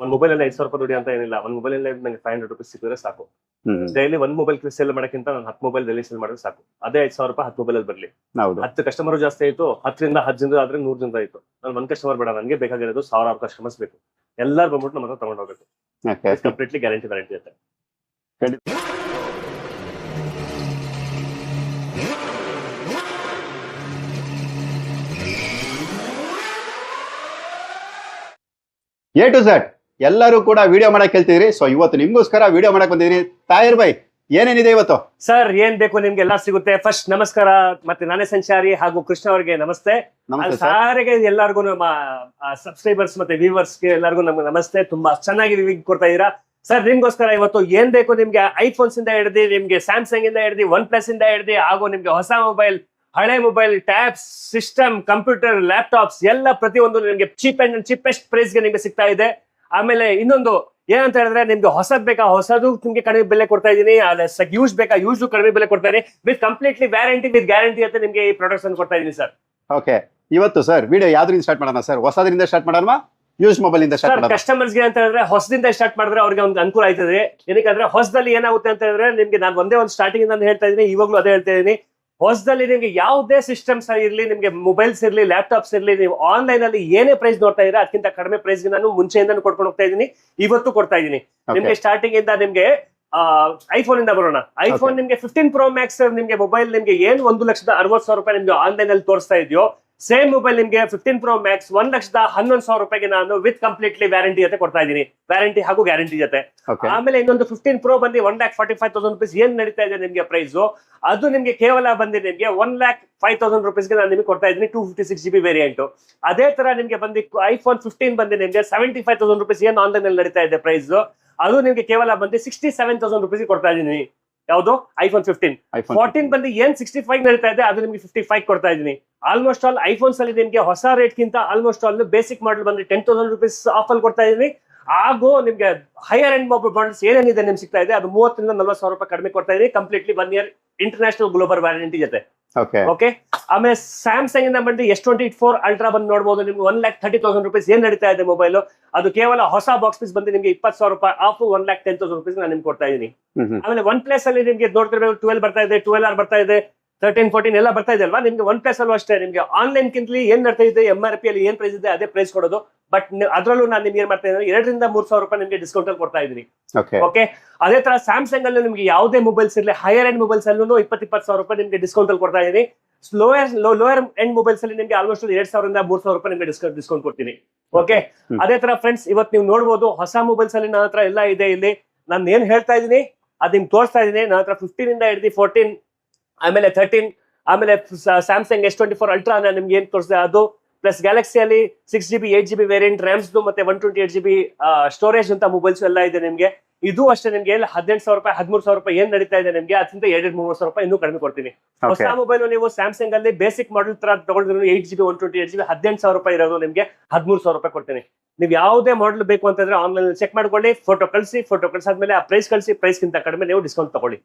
ಒಂದ್ ಮೊಬೈಲ್ ಅಲ್ಲಿ ಐದು ಸಾವಿರ ರೂಪಾಯಿ ದುಡಿ ಅಂತ ಏನಿಲ್ಲ. ಒಂದ್ ಮೊಬೈಲ್ ಅಲ್ಲಿ ನಂಗೆ ಫೈವ್ ಹಂಡ್ರೆಡ್ ರುಪೀಸ್ ಸಿಕ್ಕಿದ್ರೆ ಸಾಕು. ಡೈಲಿ ಒಂದ್ ಮೊಬೈಲ್ ಸೇಲ್ ಮಾಡಕ್ಕಿಂತ ನಾನು ಹತ್ತು ಮೊಬೈಲ್ ಡೈಲಿ ಸೇಲ್ ಮಾಡಿದ್ರೆ ಸಾಕು. ಅದೇ ಐದು ಸಾವಿರ ರೂಪಾಯಿ ಹತ್ತು ಮೊಬೈಲ್ ಅಲ್ಲಿ ಬರ್ಲಿ. ಹೌದು. ಹತ್ತು ಕಸ್ಟಮರ್ ಜಾಸ್ತಿ ಆಯ್ತು ಹತ್ತರಿಂದ ಹತ್ತು ಜನ ಆದ್ರೆ ನೂರ್ ಜನ ಆಯ್ತು. ನಾನು ಒಂದ್ ಕಸ್ಟಮರ್ ಬೇಡ ನನಗೆ ಬೇಕಾಗಿರೋದು ಸಾವಿರಾರು ಕಸ್ಟಮರ್ಸ್ ಬೇಕು. ಎಲ್ಲರೂ ಬಂದ್ಬಿಟ್ಟು ನಮ್ಮ ಹತ್ರ ತಗೊಂಡು ಹೋಗ್ಬೇಕು. ಕಂಪ್ಲೀಟ್ಲಿ ಗ್ಯಾರಂಟಿ ವ್ಯಾರಂಟಿ ಇರುತ್ತೆ. ಎ ಟು ಝಡ್ ಎಲ್ಲರೂ ಕೂಡ ವಿಡಿಯೋ ಮಾಡಕ್ ಹೇಳ್ತಿದ್ರಿ ಸೊ ಇವತ್ತು ನಿಮ್ಗೋಸ್ಕರ ವಿಡಿಯೋ ಮಾಡಕ್ ಬಂದಿದ್ರಿ ತಾಯಿರ್ ಬೈ ಏನೇನಿದೆ ಇವತ್ತು? ಸರ್ ಏನ್ ಬೇಕು ನಿಮ್ಗೆ ಎಲ್ಲ ಸಿಗುತ್ತೆ? ಫಸ್ಟ್ ನಮಸ್ಕಾರ. ಮತ್ತೆ ನಾನೇ ಸಂಚಾರಿ ಹಾಗೂ ಕೃಷ್ಣ ಅವರಿಗೆ ನಮಸ್ತೆ. ನಮಸ್ತೆ ಸರ್. ಸಾರಿಗೆ ಎಲ್ಲರಿಗೂ ನಮ್ಮ ಸಬ್ಸ್ಕ್ರೈಬರ್ಸ್ ಮತ್ತೆ ವ್ಯೂವರ್ಸ್ಗೆ ಎಲ್ಲರಿಗೂ ನಮ್ಗೆ ನಮಸ್ತೆ. ತುಂಬಾ ಚೆನ್ನಾಗಿ ವಿವಿಂಗ್ ಕೊಡ್ತಾ ಇದೀರಾ ಸರ್ ನಿಮ್ಗೋಸ್ಕರ ಇವತ್ತು ಏನ್ ಬೇಕು ನಿಮ್ಗೆ? ಐಫೋನ್ಸ್ ಇಂದ ಹಿಡ್ದು ನಿಮ್ಗೆ ಸ್ಯಾಮ್ಸಂಗ್ ಇಂದ ಹಿಡ್ದು ಒನ್ ಪ್ಲಸ್ ಇಂದ ಹಿಡಿದು ಹಾಗೂ ನಿಮ್ಗೆ ಹೊಸ ಮೊಬೈಲ್ ಹಳೆ mobile tabs system computer laptops ಎಲ್ಲ ಪ್ರತಿಯೊಂದು ನಿಮ್ಗೆ ಚೀಪ್ ಅಂಡ್ ಚೀಪೆಸ್ಟ್ ಪ್ರೈಸ್ಗೆ ನಿಮ್ಗೆ ಸಿಗ್ತಾ ಇದೆ. ಆಮೇಲೆ ಇನ್ನೊಂದು ಏನಂತ ಹೇಳಿದ್ರೆ ನಿಮ್ಗೆ ಹೊಸದ್ ಬೇಕಾ? ಹೊಸದು ನಿಮ್ಗೆ ಕಡಿಮೆ ಬೆಲೆ ಕೊಡ್ತಾ ಇದೀನಿ ಯೂಸ್ ಬೇಕಾ? ಯೂಸ್ ಕಡಿಮೆ ಬೆಲೆ ಕೊಡ್ತಾ ಇದೀನಿ with completely warranty with guarantee ಅಂತ ನಿಮ್ಗೆ ಈ ಪ್ರಾಡಕ್ಟ್ಸ್ ಅನ್ನು ಕೊಡ್ತಾ ಇದೀನಿ ಸರ್ ಓಕೆ ಇವತ್ತು ಸರ್ ವಿಡಿಯೋ ಯಾವ್ದ್ರಿಂದ ಸ್ಟಾರ್ಟ್ ಮಾಡೋಣ ಸರ್ ಹೊಸದ್ರಿಂದ ಸ್ಟಾರ್ಟ್ ಮಾಡೋಣ ಯೂಸ್ ಮೊಬೈಲ್ ಇಂದ ಸ್ಟಾರ್ಟ್ ಕಸ್ಟಮರ್ಸ್ಗೆ ಅಂತ ಹೇಳಿದ್ರೆ ಹೊಸದಿಂದ ಸ್ಟಾರ್ಟ್ ಮಾಡಿದ್ರೆ ಅವ್ರಿಗೆ ಒಂದು ಅನುಕೂಲ ಆಯ್ತದೆ. ಏನಕ್ಕಂದ್ರೆ ಹೊಸದಲ್ಲಿ ಏನಾಗುತ್ತೆ ಅಂತ ಹೇಳಿದ್ರೆ ನಿಮ್ಗೆ ನಾನು ಒಂದೇ ಒಂದು ಸ್ಟಾರ್ಟಿಂಗ್ ನಾನು ಹೇಳ್ತಾ ಇದೀನಿ ಇವಾಗ್ಲೂ ಅದೇ ಹೇಳ್ತಾ ಇದೀನಿ ಹೊಸದಲ್ಲಿ ನಿಮ್ಗೆ ಯಾವುದೇ ಸಿಸ್ಟಮ್ಸ್ ಇರ್ಲಿ ನಿಮ್ಗೆ ಮೊಬೈಲ್ಸ್ ಇರ್ಲಿ ಲ್ಯಾಪ್ಟಾಪ್ಸ್ ಇರ್ಲಿ ನೀವು ಆನ್ಲೈನ್ ಅಲ್ಲಿ ಏನೇ ಪ್ರೈಸ್ ನೋಡ್ತಾ ಇದ್ರೆ ಅದಕ್ಕಿಂತ ಕಡಿಮೆ ಪ್ರೈಸ್ ನಾನು ಮುಂಚೆಯಿಂದ ಕೊಡ್ಕೊಂಡು ಹೋಗ್ತಾ ಇದೀನಿ ಇವತ್ತು ಕೊಡ್ತಾ ಇದೀನಿ ನಿಮಗೆ ನಿಮ್ಗೆ ಸ್ಟಾರ್ಟಿಂಗ್ ಇಂದ ನಿಮ್ಗೆ ಐಫೋನ್ ಇಂದ ಬರೋಣ. ಐಫೋನ್ ನಿಮ್ಗೆ ಫಿಫ್ಟೀನ್ ಪ್ರೋ ಮ್ಯಾಕ್ಸ್ ನಿಮ್ಗೆ ಮೊಬೈಲ್ ನಿಮ್ಗೆ ಏನ್ ಒಂದು ಲಕ್ಷದ ಅರವತ್ತು ಸಾವಿರ ರೂಪಾಯಿ ನಿಮ್ಗೆ ಆನ್ಲೈನ್ ಅಲ್ಲಿ ತೋರಿಸ್ತಾ ಇದೆಯೋ ಸೇಮ್ ಮೊಬೈಲ್ ನಿಮ್ಗೆ ಫಿಫ್ಟೀನ್ ಪ್ರೋ ಮ್ಯಾಕ್ಸ್ ಒಂದ್ ಲಕ್ಷದ ಹನ್ನೊಂದು ಸಾವಿರ ರೂಪಾಯಿಗೆ ನಾನು ವಿತ್ ಕಂಪ್ಲೀಟ್ಲಿ ವ್ಯಾರಂಟಿ ಜೊತೆ ಕೊಡ್ತಾ ಇದ್ದೀನಿ. ವ್ಯಾರಂಟಿ ಹಾಗೂ ಗ್ಯಾರಂಟಿ ಜೊತೆ. ಆಮೇಲೆ ಇನ್ನೊಂದು ಫಿಫ್ಟೀನ್ ಪ್ರೋ ಬಂದು one lakh forty five thousand rupees ಏನ್ ನಡೀತಾ ಇದೆ ನಿಮ್ಗೆ ಪ್ರೈಸ್ ಅದು ನಿಮ್ಗೆ ಕೇವಲ ಬಂದು ನಿಮ್ಗೆ ಒನ್ ಲ್ಯಾಕ್ ಫೈವ್ ತೌಸಂಡ್ ರುಪೀಸ್ಗೆ ನಾನು ನಿಮಗೆ ಕೊಡ್ತಾ ಇದ್ದೀನಿ two fifty six G B variant ಅದೇ ತರ ನಿಮ್ಗೆ ಬಂದು ಐಫೋನ್ ಫಿಫ್ಟೀನ್ ಬಂದು ನಿಮ್ಗೆ ಸೆವೆಂಟಿ ಫೈವ್ ತೌಸಂಡ್ ರುಪೀಸ್ ಏನು ಆನ್ಲೈನ್ ಅಲ್ಲಿ ನಡೀತಾ ಇದೆ ಪ್ರೈಸ್ ಅದು ನಿಮ್ಗೆ ಕೇವಲ ಬಂದು ಸಿಕ್ಸ್ಟಿ ಸೆವೆನ್ ತೌಸಂಡ್ ರುಪೀಸ್ ಕೊಡ್ತಾ ಇದ್ದೀನಿ. ಯಾವುದು? IPhone fifteen. ಫೋರ್ಟೀನ್ ಬಂದು ಏನ್ ಸಿಕ್ಸ್ಟಿ ಫೈವ್ ನಡೀತಾ ಇದೆ ಅದು ನಿಮ್ಗೆ ಫಿಫ್ಟಿ ಫೈವ್ ಕೊಡ್ತಾ ಇದೀನಿ ಆಲ್ಮೋಸ್ಟ್ ಆಲ್ ಐಫೋನ್ಸ್ ಅಲ್ಲಿ ನಿಮ್ಗೆ ಹೊಸ ರೇಟ್ ಗಿಂತ ಆಲ್ಮೋಸ್ಟ್ ಆಲ್ ಬೇಸಿಕ್ ಮಾಡಲ್ ಬಂದ್ರೆ ಟೆನ್ ತೌಸಂಡ್ ರುಪೀಸ್ ಆಫ್ ಅಲ್ಲಿ ಕೊಡ್ತಾ ಇದೀನಿ ಹಾಗೂ ನಿಮ್ಗೆ ಹೈಯರ್ ಎಂಡ್ ಮೊಬೈಲ್ ಮಾಡಲ್ಸ್ ಏನೇನಿದೆ ನಿಮ್ಗೆ ಸಿಗ್ತಾ ಇದೆ ಅದು ಮೂವತ್ತರಿಂದ ನಲ್ವತ್ತು ಸಾವಿರ ರೂಪಾಯಿ ಕಡಿಮೆ ಕೊಡ್ತಾ ಇದೀನಿ completely one year international global warranty ಜೊತೆ. ಓಕೆ ಓಕೆ ಆಮೇಲೆ ಸ್ಯಾಮ್ಸಂಗ್ ಇಂದ ಬಂದು ಎಸ್ ಟ್ವೆಂಟಿ ಫೋರ್ ಅಲ್ಟ್ರಾ ಬಂದು ನೋಡಬಹುದು ನಿಮ್ಗೆ one lakh thirty thousand rupees ಏನ್ ನಡೀತಾ ಇದೆ ಮೊಬೈಲ್ ಅದು ಕೇವಲ ಹೊಸ ಬಾಕ್ಸ್ ಪೀಸ್ ಬಂದು ನಿಮ್ಗೆ ಇಪ್ಪತ್ತು ಸಾವಿರ ರೂಪಾಯಿ off one lakh ten thousand rupees ನಾನು ನಿಮ್ಗೆ ಕೊಡ್ತಾ ಇದೀನಿ ಆಮೇಲೆ ಒನ್ ಪ್ಲೇಸ್ ಅಲ್ಲಿ ನಿಮ್ಗೆ ನೋಡ್ತಿರ್ಬೇಕು ಟ್ವೆಲ್ ಬರ್ತಾ ಇದೆ ಟ್ವೆಲ್ ಆರ್ ಬರ್ತಾ ಇದೆ ತರ್ಟೀನ್ ಫೋರ್ಟೀನ್ ಎಲ್ಲ ಬರ್ತಾ ಇದೆ ಅಲ್ವಾ? ನಿಮ್ಗೆ ಒನ್ ಪ್ಲಸ್ ಅಲ್ಲೂ ಅಷ್ಟೇ. ನಿಮ್ಗೆ ಆನ್ಲೈನ್ ಕಿಂತಲಿ ಏನ್ ನಡ್ತಾ ಇದೆ ಎಂ ಆರ್ ಪಿ ಅಲ್ಲಿ ಏನ್ ಪ್ರೈಸ್ ಇದೆ ಅದೇ ಪ್ರೈಸ್ ಕೊಡೋದು. ಬಟ್ ಅದರಲ್ಲೂ ನಾನು ನಿಮ್ಗೆ ಏನ್ ಮಾಡ್ತಾ ಇದ್ದೀನಿ ಎರಡರಿಂದ ಮೂರ್ ಸಾವಿರ ರೂಪಾಯಿ ನಿಮ್ಗೆ ಡಿಸ್ಕೌಂಟ್ ಅಲ್ಲಿ ಕೊಡ್ತಾ ಇದೀನಿ ಓಕೆ ಅದೇ ತರ ಸ್ಯಾಮ್ಸಂಗ್ ಅಲ್ಲಿ ನಿಮ್ಗೆ ಯಾವುದೇ ಮೊಬೈಲ್ಸ್ ಇರಲಿ ಹೈಯರ್ ಎಂಡ್ ಮೊಬೈಲ್ಸ್ ಅಲ್ಲೂ ಇಪ್ಪತ್ತು ಇಪ್ಪತ್ತು ಸಾವಿರ ರೂಪಾಯಿ ನಿಮ್ಗೆ ಡಿಸ್ಕೌಂಟ್ ಅಲ್ಲಿ ಕೊಡ್ತಾ ಇದೀನಿ ಲೋಯರ್ ಲೋಯರ್ ಎಂಡ್ ಮೊಬೈಲ್ಸ್ ಅಲ್ಲಿ ನಿಮ್ಗೆ ಆಲ್ಮೋಸ್ಟ್ ಎರಡ್ ಸಾವಿರದಿಂದ ಮೂರ್ ಸಾವಿರ ರೂಪಾಯಿ ನಿಮ್ಗೆ ಡಿಸ್ಕೌಂಟ್ ಡಿಸ್ಕೌಂಟ್ ಕೊಡ್ತೀನಿ. ಓಕೆ ಅದೇ ತರ ಫ್ರೆಂಡ್ಸ್ ಇವತ್ತು ನೀವು ನೋಡ್ಬೋದು ಹೊಸ ಮೊಬೈಲ್ಸ್ ಅಲ್ಲಿ ನನ್ನ ಹತ್ರ ಎಲ್ಲ ಇದೆ ಇಲ್ಲಿ. ನಾನು ಏನ್ ಹೇಳ್ತಾ ಇದೀನಿ ಅದ್ ನಿಮ್ಗೆ ತೋರಿಸ್ತಾ ಇದೀನಿ ನನ್ನ ಹತ್ರ ಫಿಫ್ಟೀನ್ ಇಂದ ಹಿಡಿದು ಫೋರ್ಟೀನ್ ಆಮೇಲೆ ಥರ್ಟೀನ್ ಆಮೇಲೆ Samsung S twenty four ultra ನಿಮ್ಗೆ ಏನ್ ತೋರಿಸಿದೆ ಅದು. Plus ಗ್ಯಾಲಕ್ಸಿಯಲ್ಲಿ six G B eight G B variant rams ಮತ್ತೆ one twenty eight G B storage ಅಂತ ಮೊಬೈಲ್ಸ್ ಎಲ್ಲ ಇದೆ ನಿಮ್ಗೆ. ಇದು ಅಷ್ಟೇ ನಿಮ್ಗೆ ಹದಿನೆಂಟು ಸಾವಿರ ರೂಪಾಯಿ ಹದಿಮೂರು ಸಾವಿರ ರೂಪಾಯಿ ಏನ್ ನಡೀತಾ ಇದೆ ನಿಮ್ಗೆ ಅದಕ್ಕಿಂತ ಎರಡು ಮೂರು ಸಾವಿರ ರೂಪಾಯಿ ಇನ್ನೂ ಕಡಿಮೆ ಕೊಡ್ತೀನಿ. ಹೊಸ ಮೊಬೈಲ್ ನೀವು ಸ್ಯಾಮ್ಸಂಗ್ ಅಲ್ಲಿ ಬೇಸಿಕ್ ಮಾಡಲ್ ತರ ತಗೊಂಡ್ರು eight G B one twenty eight G B ಹದಿನೆಂಟು ಸಾವಿರ ರೂಪಾಯಿ ಇರೋದು ನಿಮ್ಗೆ ಹದಿಮೂರು ಸಾವಿರ ರೂಪಾಯಿ ಕೊಡ್ತೀನಿ. ನೀವು ಯಾವುದೇ ಮಾಡಲ್ ಬೇಕು ಅಂತಂದ್ರೆ ಆನ್ಲೈನ್ ಚೆಕ್ ಮಾಡ್ಕೊಳ್ಳಿ ಫೋಟೋ ಕಳಿಸಿ ಫೋಟೋ ಕಳ್ಸಾದ್ಮೇಲೆ ಆ ಪ್ರೈಸ್ ಕಳಿಸಿ ಪ್ರೈಸ್ ಗಿಂತ ಕಡಿಮೆ ನೀವು ಡಿಸ್ಕೌಂಟ್ ತಗೊಳ್ಳಿ.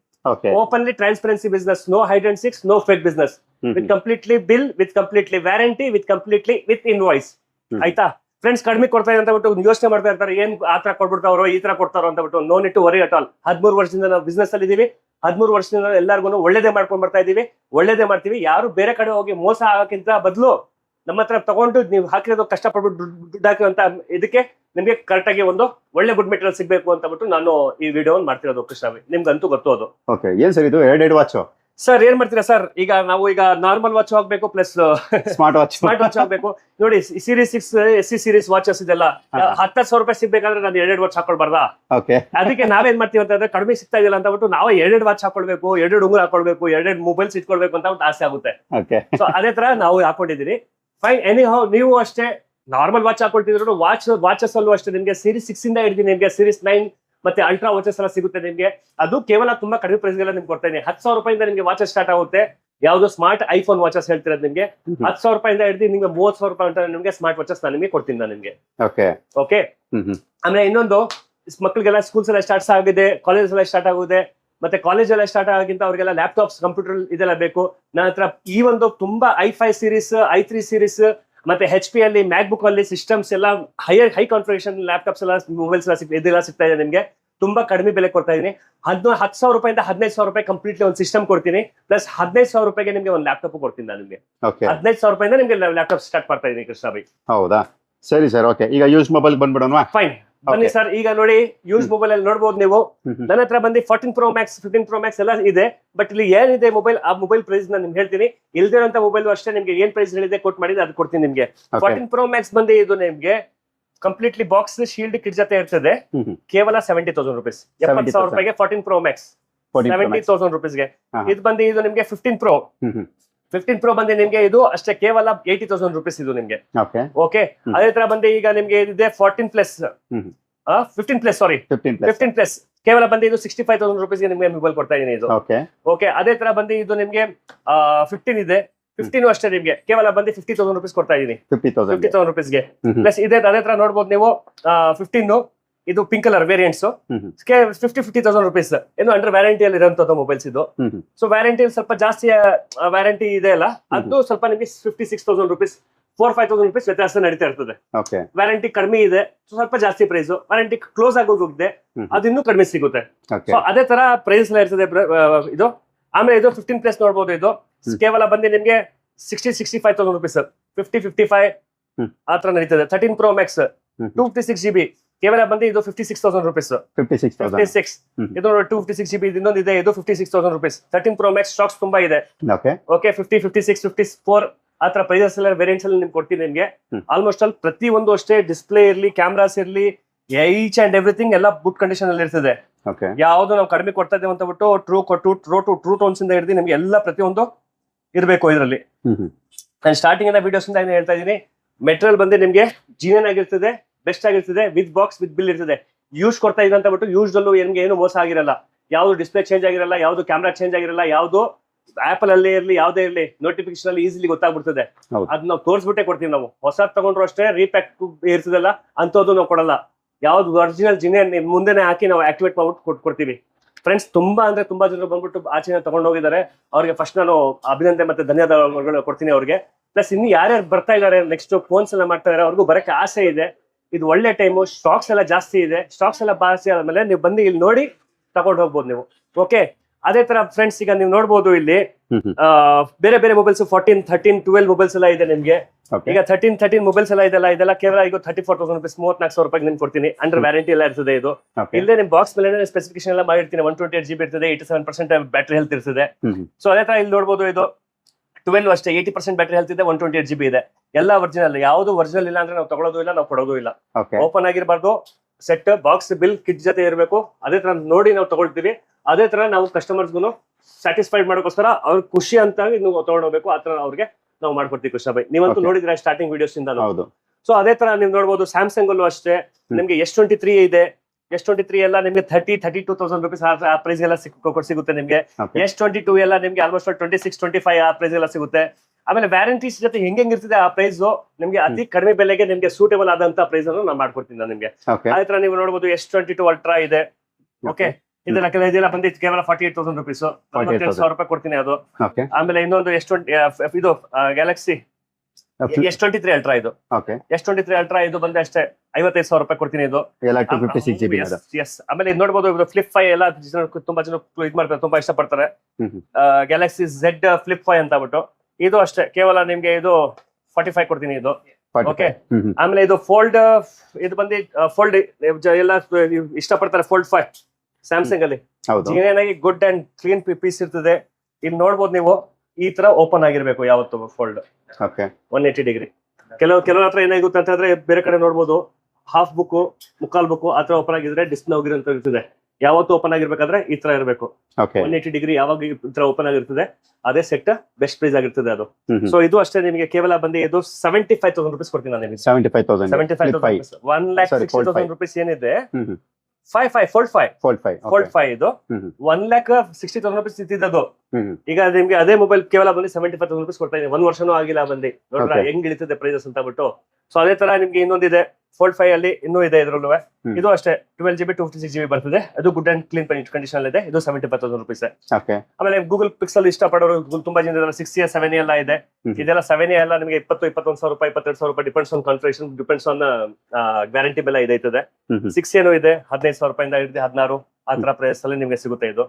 Openly transparency business no hide and seek no fake business with completely bill with completely warranty with completely with invoice voice ಆಯ್ತಾ? ಫ್ರೆಂಡ್ಸ್ ಕಡಿಮೆ ಕೊಡ್ತಾ ಇದೆ ಅಂತ ಬಿಟ್ಟು ಯೋಚನೆ ಮಾಡ್ತಾ ಇರ್ತಾರೆ, ಏನ್ ಆ ತರ ಕೊಟ್ಬಿಡ್ತಾರೋ ಈ ತರ ಕೊಡ್ತಾರೋ ಅಂತ ಬಿಟ್ಟು no net worry at all ಹದಿಮೂರು ವರ್ಷದಿಂದ ನಾವು ಬಿಸ್ನೆಸ್ ಅಲ್ಲಿ ಇದೀವಿ. ಹದಿಮೂರು ವರ್ಷದಿಂದ ಎಲ್ಲರಿಗೂ ಒಳ್ಳೇದೇ ಮಾಡ್ಕೊಂಡ್ ಬರ್ತಾ ಇದೀವಿ. ಒಳ್ಳೇದೇ ಮಾಡ್ತೀವಿ. ಯಾರು ಬೇರೆ ಕಡೆ ಹೋಗಿ ಮೋಸ ಆಗೋಕ್ಕಿಂತ ಬದಲು ನಮ್ಮ ಹತ್ರ ತಗೊಂಡು ನೀವು ಹಾಕಿರೋದು ಕಷ್ಟಪಟ್ಬಿಟ್ಟು ದುಡ್ಡು ಹಾಕಿರೋಂತ ಇದಕ್ಕೆ ನಿಮ್ಗೆ ಕರೆಕ್ಟ್ ಆಗಿ ಒಂದು ಒಳ್ಳೆ ಗುಡ್ ಮೆಟೀರಿಯಲ್ ಸಿಗಬೇಕು ಅಂತ ಬಿಟ್ಟು ನಾನು ಈ ವಿಡಿಯೋ ಮಾಡ್ತಿರೋದು ಕೃಷ್ಣ ನಿಮ್ಗಂತೂ ಗೊತ್ತು ಅದು. ಓಕೆ ಏನ್ ಸರಿ ಇದು? ಎರಡೆರಡು ವಾಚ್ ಸರ್ ಏನ್ ಮಾಡ್ತೀರಾ ಸರ್ ಈಗ ನಾವು ಈಗ ನಾರ್ಮಲ್ ವಾಚ್ ಹೋಗ್ಬೇಕು plus smart watch smart watch ಹೋಗ್ಬೇಕು ನೋಡಿ series six S C series watches ಇದೆಲ್ಲ. ಹತ್ತು ಸಾವಿರ ರೂಪಾಯಿ ಸಿಗ್ಬೇಕಾದ್ರೆ ನಾನು ಎರಡೆರಡು ವಾಚ್ ಹಾಕೊಳ್ಬಾರ್ದಾ? ಅದಕ್ಕೆ ನಾವೇನ್ ಮಾಡ್ತೀವಿ ಅಂತಂದ್ರೆ ಕಡಿಮೆ ಸಿಗ್ತಾ ಇದೆಯಲ್ಲ ಅಂತ ಬಿಟ್ಟು ನಾವು ಎರಡೆರಡು ವಾಚ್ ಹಾಕೊಳ್ಬೇಕು ಎರಡೆರಡು ಉಂಗುರ ಹಾಕೊಳ್ಬೇಕು ಎರಡೆರಡು ಮೊಬೈಲ್ಸ್ ಇಟ್ಕೊಳ್ಬೇಕು ಅಂತ ಒಂದು ಆಸೆ ಆಗುತ್ತೆ. ಸೊ ಅದೇ ತರ ನಾವು ಹಾಕೊಂಡಿದ್ದೀರಿ. ಫೈನ್ ಎನಿ ಹೌ ನೀವು ಅಷ್ಟೇ ನಾರ್ಮಲ್ ವಾಚ್ ಹಾಕೊಳ್ತಿದ್ರು ವಾಚ್ ವಾಚಸ್ ಅಲ್ಲೂ ಅಷ್ಟೇ ನಿಮ್ಗೆ ಸೀರೀಸ್ ಸಿಕ್ಸ್ ಇಂದ ಹಿಡಿದು ನಿಮ್ಗೆ ಸೀರೀಸ್ ನೈನ್ ಮತ್ತೆ ಅಲ್ಟ್ರಾ ವಾಚಸ್ ಎಲ್ಲ ಸಿಗುತ್ತೆ ನಿಮ್ಗೆ. ಅದು ಕೇವಲ ತುಂಬಾ ಕಡಿಮೆ ಪ್ರೈಸ್ ಗೆಲ್ಲ ನಿಮ್ಗೆ ಕೊಡ್ತೇನೆ ಹತ್ ಹತ್ತು ಸಾವಿರ ರೂಪಾಯಿಂದ ನಿಮ್ಗೆ ವಾಚಸ್ ಸ್ಟಾರ್ಟ್ ಆಗುತ್ತೆ. ಯಾವ್ದು ಸ್ಮಾರ್ಟ್ ಐಫೋನ್ ವಾಚಸ್ ಹೇಳ್ತಿರೋದು ನಿಮ್ಗೆ. ಹತ್ತು ಸಾವಿರ ರೂಪಾಯಿಂದ ಹಿಡಿದು ನಿಮ್ಗೆ ಮೂವತ್ ಸಾವಿರ ರೂಪಾಯಿ ಅಂತ ನಿಮ್ಗೆ ಸ್ಮಾರ್ಟ್ ವಾಚಸ್ ನಾನು ನಿಮಗೆ ಕೊಡ್ತೀನಿ ನಾನು ನಿಮ್ಗೆ. ಓಕೆ ಆಮೇಲೆ ಇನ್ನೊಂದು ಮಕ್ಕಳಿಗೆಲ್ಲ ಸ್ಕೂಲ್ಸ್ ಎಲ್ಲ ಸ್ಟಾರ್ಟ್ ಆಗಿದೆ ಕಾಲೇಜ್ ಎಲ್ಲ ಸ್ಟಾರ್ಟ್ ಆಗಿದೆ ಮತ್ತೆ ಕಾಲೇಜ್ ಎಲ್ಲ ಸ್ಟಾರ್ಟ್ ಆಗಿಂತ ಅವರಿಗೆಲ್ಲ ಲ್ಯಾಪ್ಟಾಪ್ಸ್ ಕಂಪ್ಯೂಟರ್ ಇದೆಲ್ಲ ಬೇಕು. ನನ್ನ ಹತ್ರ ಈ ಒಂದು ತುಂಬಾ I five series I three series ಮತ್ತೆ ಹೆಚ್ ಪಿ ಅಲ್ಲಿ ಮ್ಯಾಕ್ಬುಕ್ ಅಲ್ಲಿ ಸಿಸ್ಟಮ್ಸ್ ಎಲ್ಲ ಹೈಯರ್ ಹೈ ಕಾನ್ಫಿಗರೇಷನ್ ಲ್ಯಾಪ್ಟಾಪ್ಸ್ ಎಲ್ಲ ಮೊಬೈಲ್ಸ್ ಎಲ್ಲ ಇದೆಲ್ಲ ಸಿಗ್ತಾ ಇದೆ ನಿಮಗೆ. ತುಂಬಾ ಕಡಿಮೆ ಬೆಲೆ ಕೊಡ್ತಾ ಇದೀನಿ. ಹದಿನೈದು ಹತ್ತು ಸಾವಿರ ರೂಪಾಯಿಂದ ಹದಿನೈದು ಸಾವಿರ ರೂಪಾಯಿ ಕಂಪ್ಲೀಟ್ಲಿ ಒಂದು ಸಿಸ್ಟಮ್ ಕೊಡ್ತೀನಿ. ಪ್ಲಸ್ ಹದಿನೈದು ಸಾವಿರ ರೂಪಾಯಿಗೆ ನಿಮಗೆ ಒಂದು ಲ್ಯಾಪ್ಟಾಪ್ ಕೊಡ್ತೀನಿ ನಾನು ನಿಮಗೆ. ಓಕೆ ಹದಿನೈದು ಸಾವಿರ ರೂಪಾಯಿಂದ ನಿಮಗೆ ಲ್ಯಾಪ್ಟಾಪ್ ಸ್ಟಾರ್ಟ್ ಮಾಡ್ತಾ ಇದೀನಿ ಕೃಷ್ಣ ಬೈ ಹೌದಾ? ಸರಿ ಸರ್ ಓಕೆ ಈಗ ಯೂಸ್ ಮೊಬೈಲ್ ಬಂದ್ಬಿಡೋಣ ಫೈನ್ ಬನ್ನಿ ಸರ್ ಈಗ ನೋಡಿ ಯೂಸ್ ಮೊಬೈಲ್ ಅಲ್ಲಿ ನೋಡಬಹುದು ನೀವು. ನನ್ನ ಹತ್ರ ಬಂದು fourteen pro max fifteen pro max ಎಲ್ಲ ಇದೆ. ಬಟ್ ಇಲ್ಲಿ ಏನಿದೆ ಮೊಬೈಲ್ ಆ ಮೊಬೈಲ್ ಪ್ರೈಸ್ ನಾನು ನಿಮ್ಗೆ ಹೇಳ್ತೀನಿ. ಇಲ್ದಿರೋಂತ ಮೊಬೈಲ್ ಅಷ್ಟೇ ನಿಮ್ಗೆ ಏನ್ ಪ್ರೈಸ್ ಹೇಳಿದೆ ಕೊಟ್ ಮಾಡಿದ್ರೆ ಅದು ಕೊಡ್ತೀನಿ ನಿಮ್ಗೆ. ಫೋರ್ಟೀನ್ ಪ್ರೋ ಮ್ಯಾಕ್ಸ್ ಬಂದು ಇದು ನಿಮ್ಗೆ ಕಂಪ್ಲೀಟ್ಲಿ ಬಾಕ್ಸ್ ಶೀಲ್ಡ್ ಕಿಟ್ ಜೊತೆ ಇರ್ತದೆ. ಕೇವಲ ಸೆವೆಂಟಿ ತೌಸಂಡ್ ರುಪೀಸ್ ಎಪ್ಪತ್ತು ಸಾವಿರ 70,000. ರೂಪಾಯಿಗೆ fourteen pro max seventy thousand ರುಪೀಸ್ಗೆ. ಇದು ಬಂದು ಇದು ನಿಮ್ಗೆ ಫಿಫ್ಟೀನ್ ಪ್ರೋ ಫಿಫ್ಟೀನ್ ಪ್ರೋ ಬಂದು ನಿಮ್ಗೆ ಇದು ಅಷ್ಟೇ ಕೇವಲ ಏಯ್ಟಿ ತೌಸಂಡ್ ರುಪೀಸ್ ಇದು ನಿಮ್ಗೆ. ಓಕೆ. ಅದೇ ತರ ಬಂದ್ರೆ ಈಗ ನಿಮ್ಗೆ ಇದೆ fourteen plus. Fifteen plus sorry fifteen plus ಕೇವಲ ಬಂದು ಇದು ಸಿಕ್ಸ್ಟಿ ಫೈವ್ ತೌಸಂಡ್ ರುಪೀಸ್ಗೆ ನಿಮ್ಗೆ ಮೊಬೈಲ್ ಕೊಡ್ತಾ ಇದೀನಿ ಇದು. ಓಕೆ ಓಕೆ ಅದೇ ತರ ಬಂದು ಇದು ನಿಮ್ಗೆ ಫಿಫ್ಟೀನ್ ಇದೆ. ಫಿಫ್ಟೀನ್ ಅಷ್ಟೇ ನಿಮ್ಗೆ. ಕೇವಲ ಬಂದು ಫಿಫ್ಟಿ ತೌಸಂಡ್ ರುಪೀಸ್ ಕೊಡ್ತಾ ಇದೀನಿ. ಫಿಫ್ಟಿ ತೌಸಂಡ್ ಫಿಫ್ಟಿ ತೌಸಂಡ್ ರುಪೀಸ್ಗೆ ಪ್ಲಸ್ ಇದೆ ಅದೇ ತರ ನೋಡ್ಬೋದು ನೀವು ಫಿಫ್ಟೀನ್ ಇದು pink colour variants fifty fifty thousand rupees ಏನು ಅಂಡರ್ ವ್ಯಾರಂಟಿ ಅಲ್ಲಿ ಇರುವಂತದ್ದು ಮೊಬೈಲ್ಸ್ ಇದು. ಸೊ ವ್ಯಾರಂಟಿ ಸ್ವಲ್ಪ ಜಾಸ್ತಿ ವ್ಯಾರಂಟಿ ಇದೆ ಅಲ್ಲ ಅದು ಸ್ವಲ್ಪ ನಿಮಗೆ fifty six thousand rupees four five thousand rupees ವ್ಯತ್ಯಾಸ ನಡೀತಾ ಇರ್ತದೆ. ವ್ಯಾರಂಟಿ ಕಡಿಮೆ ಇದೆ ಸೊ ಸ್ವಲ್ಪ ಜಾಸ್ತಿ ಪ್ರೈಸ್ ವ್ಯಾರಂಟಿ ಕ್ಲೋಸ್ ಆಗೋಗಿದೆ ಹೋಗಿದೆ ಅದು ಇನ್ನೂ ಕಡಿಮೆ ಸಿಗುತ್ತೆ. ಸೊ ಅದೇ ತರ ಪ್ರೈಸ್ ಎಲ್ಲ ಇರ್ತದೆ ಇದು. ಆಮೇಲೆ ಇದು ಫಿಫ್ಟೀನ್ ಪ್ಲಸ್ ನೋಡಬಹುದು ಇದು. ಕೇವಲ ಬಂದು ನಿಮಗೆ sixty sixty five thousand rupees fifty fifty five. ಆ ತರ ನಡೀತದೆ. Thirteen pro max two fifty six G B ಕೇವಲ ಬಂದು ಇದು fifty six thousand rupees fifty six fifty six. ಇದು two fifty six G B ಇನ್ನೊಂದು ಇದೆ ಇದು fifty six thousand rupees thirteen pro max stocks ತುಂಬಾ ಇದೆ. Okay okay fifty fifty six fifty four ಆ ತರ ಪ್ರೈಸಸ್ ಎಲ್ಲ ವೇರಿಯಂಟ್ಸ್ ಅಲ್ಲಿ ನಿಮ್ಗೆ ಕೊಡ್ತೀನಿ ನಿಮಗೆ. ಆಲ್ಮೋಸ್ಟ್ ಅಲ್ಲಿ ಪ್ರತಿ ಒಂದು ಅಷ್ಟೇ ಡಿಸ್ಪ್ಲೇ ಇರ್ಲಿ ಕ್ಯಾಮ್ರಾಸ್ ಇರ್ಲಿ ಈಚ್ ಅಂಡ್ ಎವ್ರಿಥಿಂಗ್ ಎಲ್ಲ ಬುಟ್ ಕಂಡೀಷನ್ ಅಲ್ಲಿ ಇರ್ತದೆ. ಯಾವ್ದು ನಾವು ಕಡಿಮೆ ಕೊಡ್ತಾ ಇದ್ದೇವೆ ಅಂತ ಬಿಟ್ಟು ಟ್ರೂ ಕೊಟ್ಟು ಟ್ರೋ ಟು ಟ್ರೂ ಟೋನ್ಸ್ ಇಂದ ಹಿಡಿದು ನಿಮ್ಗೆ ಎಲ್ಲ ಪ್ರತಿಯೊಂದು ಇರಬೇಕು ಇದರಲ್ಲಿ. ನಾನು ಸ್ಟಾರ್ಟಿಂಗ್ ಇಂದ ವಿಡಿಯೋಸ್ ಇಂದ ಏನ್ ಹೇಳ್ತಾ ಇದೀನಿ ಮೆಟೀರಿಯಲ್ ಬಂದು ನಿಮ್ಗೆ ಜೀನಿಯನ್ ಆಗಿರ್ತದೆ. ಬೆಸ್ಟ್ ಆಗಿರ್ತದೆ ವಿತ್ ಬಾಕ್ಸ್ ವಿತ್ ಬಿಲ್ ಇರ್ತದೆ. ಯೂಸ್ ಕೊಡ್ತಾ ಇದ್ದಂತ ಅಂತ ಬಿಟ್ಟು ಯೂಸ್ ಅಲ್ಲೂ ನಿಮ್ಗೆ ಏನು ಮೋಸ ಆಗಿರಲ್ಲ. ಯಾವ್ದು ಡಿಸ್ಪ್ಲೇ ಚೇಂಜ್ ಆಗಿರಲ್ಲ ಯಾವ್ದು ಕ್ಯಾಮ್ರಾ ಚೇಂಜ್ ಆಗಿರಲ್ಲ ಯಾವ್ದು ಆಪಲ್ ಅಲ್ಲೇ ಇರ್ಲಿ ಯಾವ್ದೇ ಇರ್ಲಿ ನೋಟಿಫಿಕೇಶನ್ ಅಲ್ಲಿ ಈಸಿಲಿ ಗೊತ್ತಾಗ್ಬಿಡ್ತದೆ. ಅದ್ ನಾವು ತೋರಿಸ್ಬಿಟ್ಟೆ ಕೊಡ್ತೀವಿ ನಾವು. ಹೊಸ ತಗೊಂಡ್ರು ಅಷ್ಟೇ ರೀಪ್ಯಾಕ್ ಇರ್ತದಲ್ಲ ಅಂತದ್ದು ನಾವು ಕೊಡಲ್ಲ. ಯಾವ್ದು ಒರಿಜಿನಲ್ ಜಿನೇ ಮುಂದೆನೆ ಹಾಕಿ ನಾವು ಆಕ್ಟಿವೇಟ್ ಮಾಡ್ಬಿಟ್ಟು ಕೊಟ್ ಕೊಡ್ತೀವಿ. ಫ್ರೆಂಡ್ಸ್ ತುಂಬಾ ಅಂದ್ರೆ ತುಂಬಾ ಜನರು ಬಂದ್ಬಿಟ್ಟು ಆಚೆನ ತಗೊಂಡು ಹೋಗಿದ್ದಾರೆ. ಅವ್ರಿಗೆ ಫಸ್ಟ್ ನಾನು ಅಭಿನಂದನೆ ಮತ್ತೆ ಧನ್ಯವಾದಗಳು ಕೊಡ್ತೀನಿ ಅವ್ರಿಗೆ. ಪ್ಲಸ್ ಇನ್ನು ಯಾರ್ಯಾರು ಬರ್ತಾ ಇದ್ದಾರೆ ನೆಕ್ಸ್ಟ್ ಫೋನ್ಸ್ ಎಲ್ಲ ಮಾಡ್ತಾ ಇದಾರೆ ಅವ್ರಿಗೂ ಬರಕ್ಕೆ ಆಸೆ ಇದೆ. ಇದು ಒಳ್ಳೆ ಟೈಮು ಸ್ಟಾಕ್ಸ್ ಎಲ್ಲ ಜಾಸ್ತಿ ಇದೆ. ಸ್ಟಾಕ್ಸ್ ಎಲ್ಲ ಜಾಸ್ತಿ ಆದ್ಮೇಲೆ ನೀವು ಬಂದು ಇಲ್ಲಿ ನೋಡಿ ತಗೊಂಡು ಹೋಗ್ಬೋದು ನೀವು. ಓಕೆ ಅದೇ ತರ ಫ್ರೆಂಡ್ಸ್ ಈಗ ನೀವು ನೋಡ್ಬೋದು ಇಲ್ಲಿ ಆ, ಬೇರೆ ಬೇರೆ mobiles fourteen thirteen twelve mobiles ಎಲ್ಲ ಇದೆ ನಿಮ್ಗೆ. ಈಗ ಥರ್ಟೀನ್ ಥರ್ಟೀನ್ ಮೊಬೈಲ್ಸ್ ಎಲ್ಲ ಇದೆಲ್ಲ ಇದೆಲ್ಲ ಕೇವಲ ಈಗ ತರ್ಟಿ ಫೋರ್ ತೌಸಂಡ್ ರುಪೀಸ್ ಮೂವತ್ನಾಲ್ಕು ಸಾವಿರ ರೂಪಾಯಿ ನಿಮ್ಗೆ ಕೊಡ್ತೀನಿ. ಅಂಡರ್. ವ್ಯಾರಂಟಿ ಎಲ್ಲ ಇರ್ತದೆ ಇದು. ಇಲ್ಲೇ ನಿಮ್ ಬಾಕ್ಸ್ ಮೇಲೆ ಸ್ಪೆಸಿಫಿಕೇಶನ್ ಎಲ್ಲ ಮಾಡಿರ್ತೀನಿ. One twenty eight G B ಇರ್ತದೆ eighty seven percent battery health ಇರ್ತದೆ ಸೊ ಅದೇ ತರ ಇಲ್ಲಿ ನೋಡಬಹುದು ಇದು. ಟ್ವೆಲ್ ಅಷ್ಟೇ ಏಯ್ಟಿ ಪರ್ಸೆಂಟ್ ಬ್ಯಾಟ್ರಿ ಹೆಲ್ತ್ ಇದೆ one twenty eight G B ಇದೆ. ಎಲ್ಲ ಒರಿಜಿನಲ್ ಯಾವುದು ಒರಿಜಿನಲ್ ಇಲ್ಲ ಅಂದ್ರೆ ನಾವು ತಗೊಳೋದು ಇಲ್ಲ ನಾವು ಕೊಡೋದು ಇಲ್ಲ. ಓಪನ್ ಆಗಿರಬಾರ್ದು ಸೆಟ್ ಬಾಕ್ಸ್ ಬಿಲ್ ಕಿಟ್ ಜೊತೆ ಇರಬೇಕು. ಅದೇ ತರ ನೋಡಿ ನಾವು ತಗೊಳ್ತೀವಿ. ಅದೇ ತರ ನಾವು ಕಸ್ಟಮರ್ಸ್ಗೂ ಸ್ಯಾಟಿಸ್ಫೈಡ್ ಮಾಡೋಕ್ಕೋಸ್ಕರ ಅವ್ರ ಖುಷಿ ಅಂತ ನೀವು ತಗೊಂಡೋಗ್ಬೇಕು ಆ ತರ ಅವ್ರಿಗೆ ನಾವು ಮಾಡ್ಕೊಡ್ತೀವಿ ಕೃಷ್ಣ ಬೈ ನೀವಂತೂ ನೋಡಿದ್ರೆ ಸ್ಟಾರ್ಟಿಂಗ್ ವಿಡಿಯೋಸ್ ಇಂದ ಹೌದು. ಸೊ ಅದೇ ತರ ನೀವು ನೋಡಬಹುದು ಸ್ಯಾಮ್ಸಂಗ್ ಅಲ್ಲೂ ಅಷ್ಟೇ. ನಿಮ್ಗೆ ಎಸ್ ಟ್ವೆಂಟಿ ತ್ರೀ ಇದೆ. ಎಸ್ ಟ್ವೆಂಟಿ ತ್ರೀ ಎಲ್ಲ ನಿಮ್ಗೆ thirty thirty two thousand rupees ಆ ಪ್ರೈಸ್ ಎಲ್ಲ ಸಿಗುತ್ತೆ ನಿಮ್ಗೆ. ಎಸ್ ಟ್ವೆಂಟಿ ಟೂ ಎಲ್ಲ ನಿಮ್ಗೆ almost twenty six twenty five ಆ ಪ್ರೈಸ್ ಎಲ್ಲ ಸಿಗುತ್ತೆ. ಆಮೇಲೆ ವ್ಯಾರಂಟೀಸ್ ಜೊತೆ ಹೆಂಗೆ ಇರ್ತದೆ ಆ ಪ್ರೈಸ್ ನಿಮ್ಗೆ ಅತಿ ಕಡಿಮೆ ಬೆಲೆಗೆ ನಿಮ್ಗೆ ಸೂಟೇಬಲ್ ಆದಂತ ಪ್ರೈಸ್ ಅನ್ನು ನಾನು ಮಾಡ್ಕೊಡ್ತೀನಿ ನಾನು ನಿಮ್ಗೆ ಅದೇ ತರ ನೀವು ನೋಡಬಹುದು ಎಸ್ ಟ್ವೆಂಟಿ ಟು ಅಲ್ಟ್ರಾ ಇದೆ ಓಕೆ ಇದೆಲ್ಲ ಇದೆಲ್ಲ ಬಂದಿತ್ತು ಕೇವಲ ಫಾರ್ಟಿ ಏಟ್ ತೌಸಂಡ್ ರುಪೀಸ್ ಸಾವಿರ ರೂಪಾಯಿ ಕೊಡ್ತೀನಿ ಅದು. ಆಮೇಲೆ ಇನ್ನೊಂದು ಎಸ್ ಟ್ವೆಂಟಿ ಇದು Galaxy S twenty three ultra ಇದು. ಎಸ್ ಟ್ವೆಂಟಿ ತ್ರೀ ಅಲ್ಟ್ರಾ ಇದು ಬಂದ್ರೆ ಅಷ್ಟೇ ಐವತ್ತೈದು ಸಾವಿರ ರೂಪಾಯಿ ಕೊಡ್ತೀನಿ ಇದು. ಎಸ್ ಆಮೇಲೆ ಇದು ನೋಡಬಹುದು ಇದು ಫ್ಲಿಪ್ ಫೈ ಎಲ್ಲ ಜನ ತುಂಬಾ ಜನ ಇದು ಮಾಡ್ತಾರೆ ತುಂಬಾ ಇಷ್ಟಪಡ್ತಾರೆ. ಗ್ಯಾಲಕ್ಸಿ ಝೆಡ್ ಫ್ಲಿಪ್ ಫೈ ಅಂತ ಬಿಟ್ಟು ಇದು ಅಷ್ಟೇ ಕೇವಲ ನಿಮ್ಗೆ ಇದು ಫಾರ್ಟಿ ಫೈವ್ ಕೊಡ್ತೀನಿ ಇದು. ಓಕೆ ಆಮೇಲೆ ಇದು ಫೋಲ್ಡ್ ಇದು ಬಂದು ಫೋಲ್ಡ್ ಎಲ್ಲ ಇಷ್ಟಪಡ್ತಾರೆ ಫೋಲ್ಡ್ ಫೈವ್ ಸ್ಯಾಮ್ಸಂಗ್ ಅಲ್ಲಿ. ಏನೇನಾಗಿ ಏನಾಗಿ ಗುಡ್ ಅಂಡ್ ಕ್ಲೀನ್ ಪೀಸ್ ಇರ್ತದೆ. ಇಲ್ಲಿ ನೋಡ್ಬೋದು ನೀವು. ಈ ತರ ಓಪನ್ ಆಗಿರ್ಬೇಕು ಯಾವತ್ತು ಫೋಲ್ಡ್ ಒನ್ ಏಯ್ಟಿ ಡಿಗ್ರಿ ಕೆಲವು ಕೆಲವ್ರ ಹತ್ರ ಏನಾಗುತ್ತೆ ಹೇಳಿದ್ರೆ ಬೇರೆ ಕಡೆ ನೋಡ್ಬೋದು ಹಾಫ್ ಬುಕ್ ಮುಕ್ಕಾಲ್ ಬುಕ್ ಆ ತರ ಓಪನ್ ಆಗಿದ್ರೆ ಡಿಸ್ಪ್ಲೇ ಹೋಗಿರೋಂತ ಇರ್ತದೆ. ಯಾವತ್ತು ಓಪನ್ ಆಗಿರ್ಬೇಕಾದ್ರೆ ಈ ತರ ಇರಬೇಕು. ಒನ್ ಏಯ್ಟಿ ಡಿಗ್ರಿ ಯಾವಾಗ ಈ ತರ ಓಪನ್ ಆಗಿರ್ತದೆ ಅದೇ ಸೆಟ್ ಬೆಸ್ಟ್ ಪ್ರೈಸ್ ಆಗಿರ್ತದೆ ಅದು. ಸೊ ಇದು ಅಷ್ಟೇ ನಿಮಗೆ ಕೇವಲ ಬಂದು ಇದು ಸೆವೆಂಟಿ ಫೈವ್ ತೌಸಂಡ್ ರುಪೀಸ್ ಕೊಡ್ತೀನಿ ನಾನು ನಿಮಗೆ. Seventy five thousand seventy five thousand one lakh sixty thousand rupees ಏನಿದೆ five five fold five fold five fold five ಇದು. One lakh sixty thousand rupees ಇದ್ದಿದ್ದು ಈಗ ನಿಮ್ಗೆ ಅದೇ ಮೊಬೈಲ್ ಕೇವಲ ಬಂದು ಸೆವೆಂಟಿ ಫೈವ್ ತೌಸಂಡ್ ರುಪೀಸ್ ಕೊಡ್ತಾ ಇದೆ ಒಂದ್ ವರ್ಷನೂ ಆಗಿಲ್ಲ ಬಂದು. ನೋಡ್ರ ಹೆಂಗ್ ಇಳಿತದೆ ಪ್ರೈಸಸ್ ಅಂತ ಬಿಟ್ಟು. ಸೊ ಅದೇ ತರ ನಿಮ್ಗೆ ಇನ್ನೊಂದಿದೆ ಫೋಲ್ಡ್ ಫೈವ್ ಅಲ್ಲಿ ಇನ್ನೂ ಇದೆ ಇದ್ರಲ್ಲೂ ಇದು ಅಷ್ಟೇ. Twelve G B two fifty six G B ಬರ್ತದೆ. ಅದು ಗುಡ್ ಅಂಡ್ ಕ್ಲೀನ್ ಕಂಡೀಷನ್ ಇದೆ ಇದು ಸೆವೆಂಟಿ ಫೈವ್ ತೌಸಂಡ್ ರುಪೀಸ್ ಆಮೇಲೆ ಗೂಗಲ್ ಪಿಕ್ಸಲ್ ಇಷ್ಟಪಡೋರು ಪಡೋರು ತುಂಬಾ ಜನ ಸಿಕ್ಸ್ ಇಯರ್ ಸೆವೆನ್ ಎಲ್ಲ ಇದೆ. ಇದೆಲ್ಲ ಸೆವೆನ್ ಎಲ್ಲ ನಿಮಗೆ ಇಪ್ಪತ್ತು ಇಪ್ಪತ್ತೊಂದು ಸಾವಿರ ರೂಪಾಯಿ ಇಪ್ಪತ್ತೆರಡು ಸಾವಿರ ರೂಪಾಯಿ depends on configuration depends on guarantee ಬೆಲ್ಲ ಇದೆ ಸಿಕ್ಸ್ ಏನು ಇದೆ. ಹದಿನೈದು ಸಾವಿರ ರೂಪಾಯಿಂದ ಹಿಡಿದು ಹದಿನಾರು. ಆ ತರ ಪ್ರೈಸ್ ಅಲ್ಲಿ ನಿಮಗೆ ಸಿಗುತ್ತೆ ಇದು.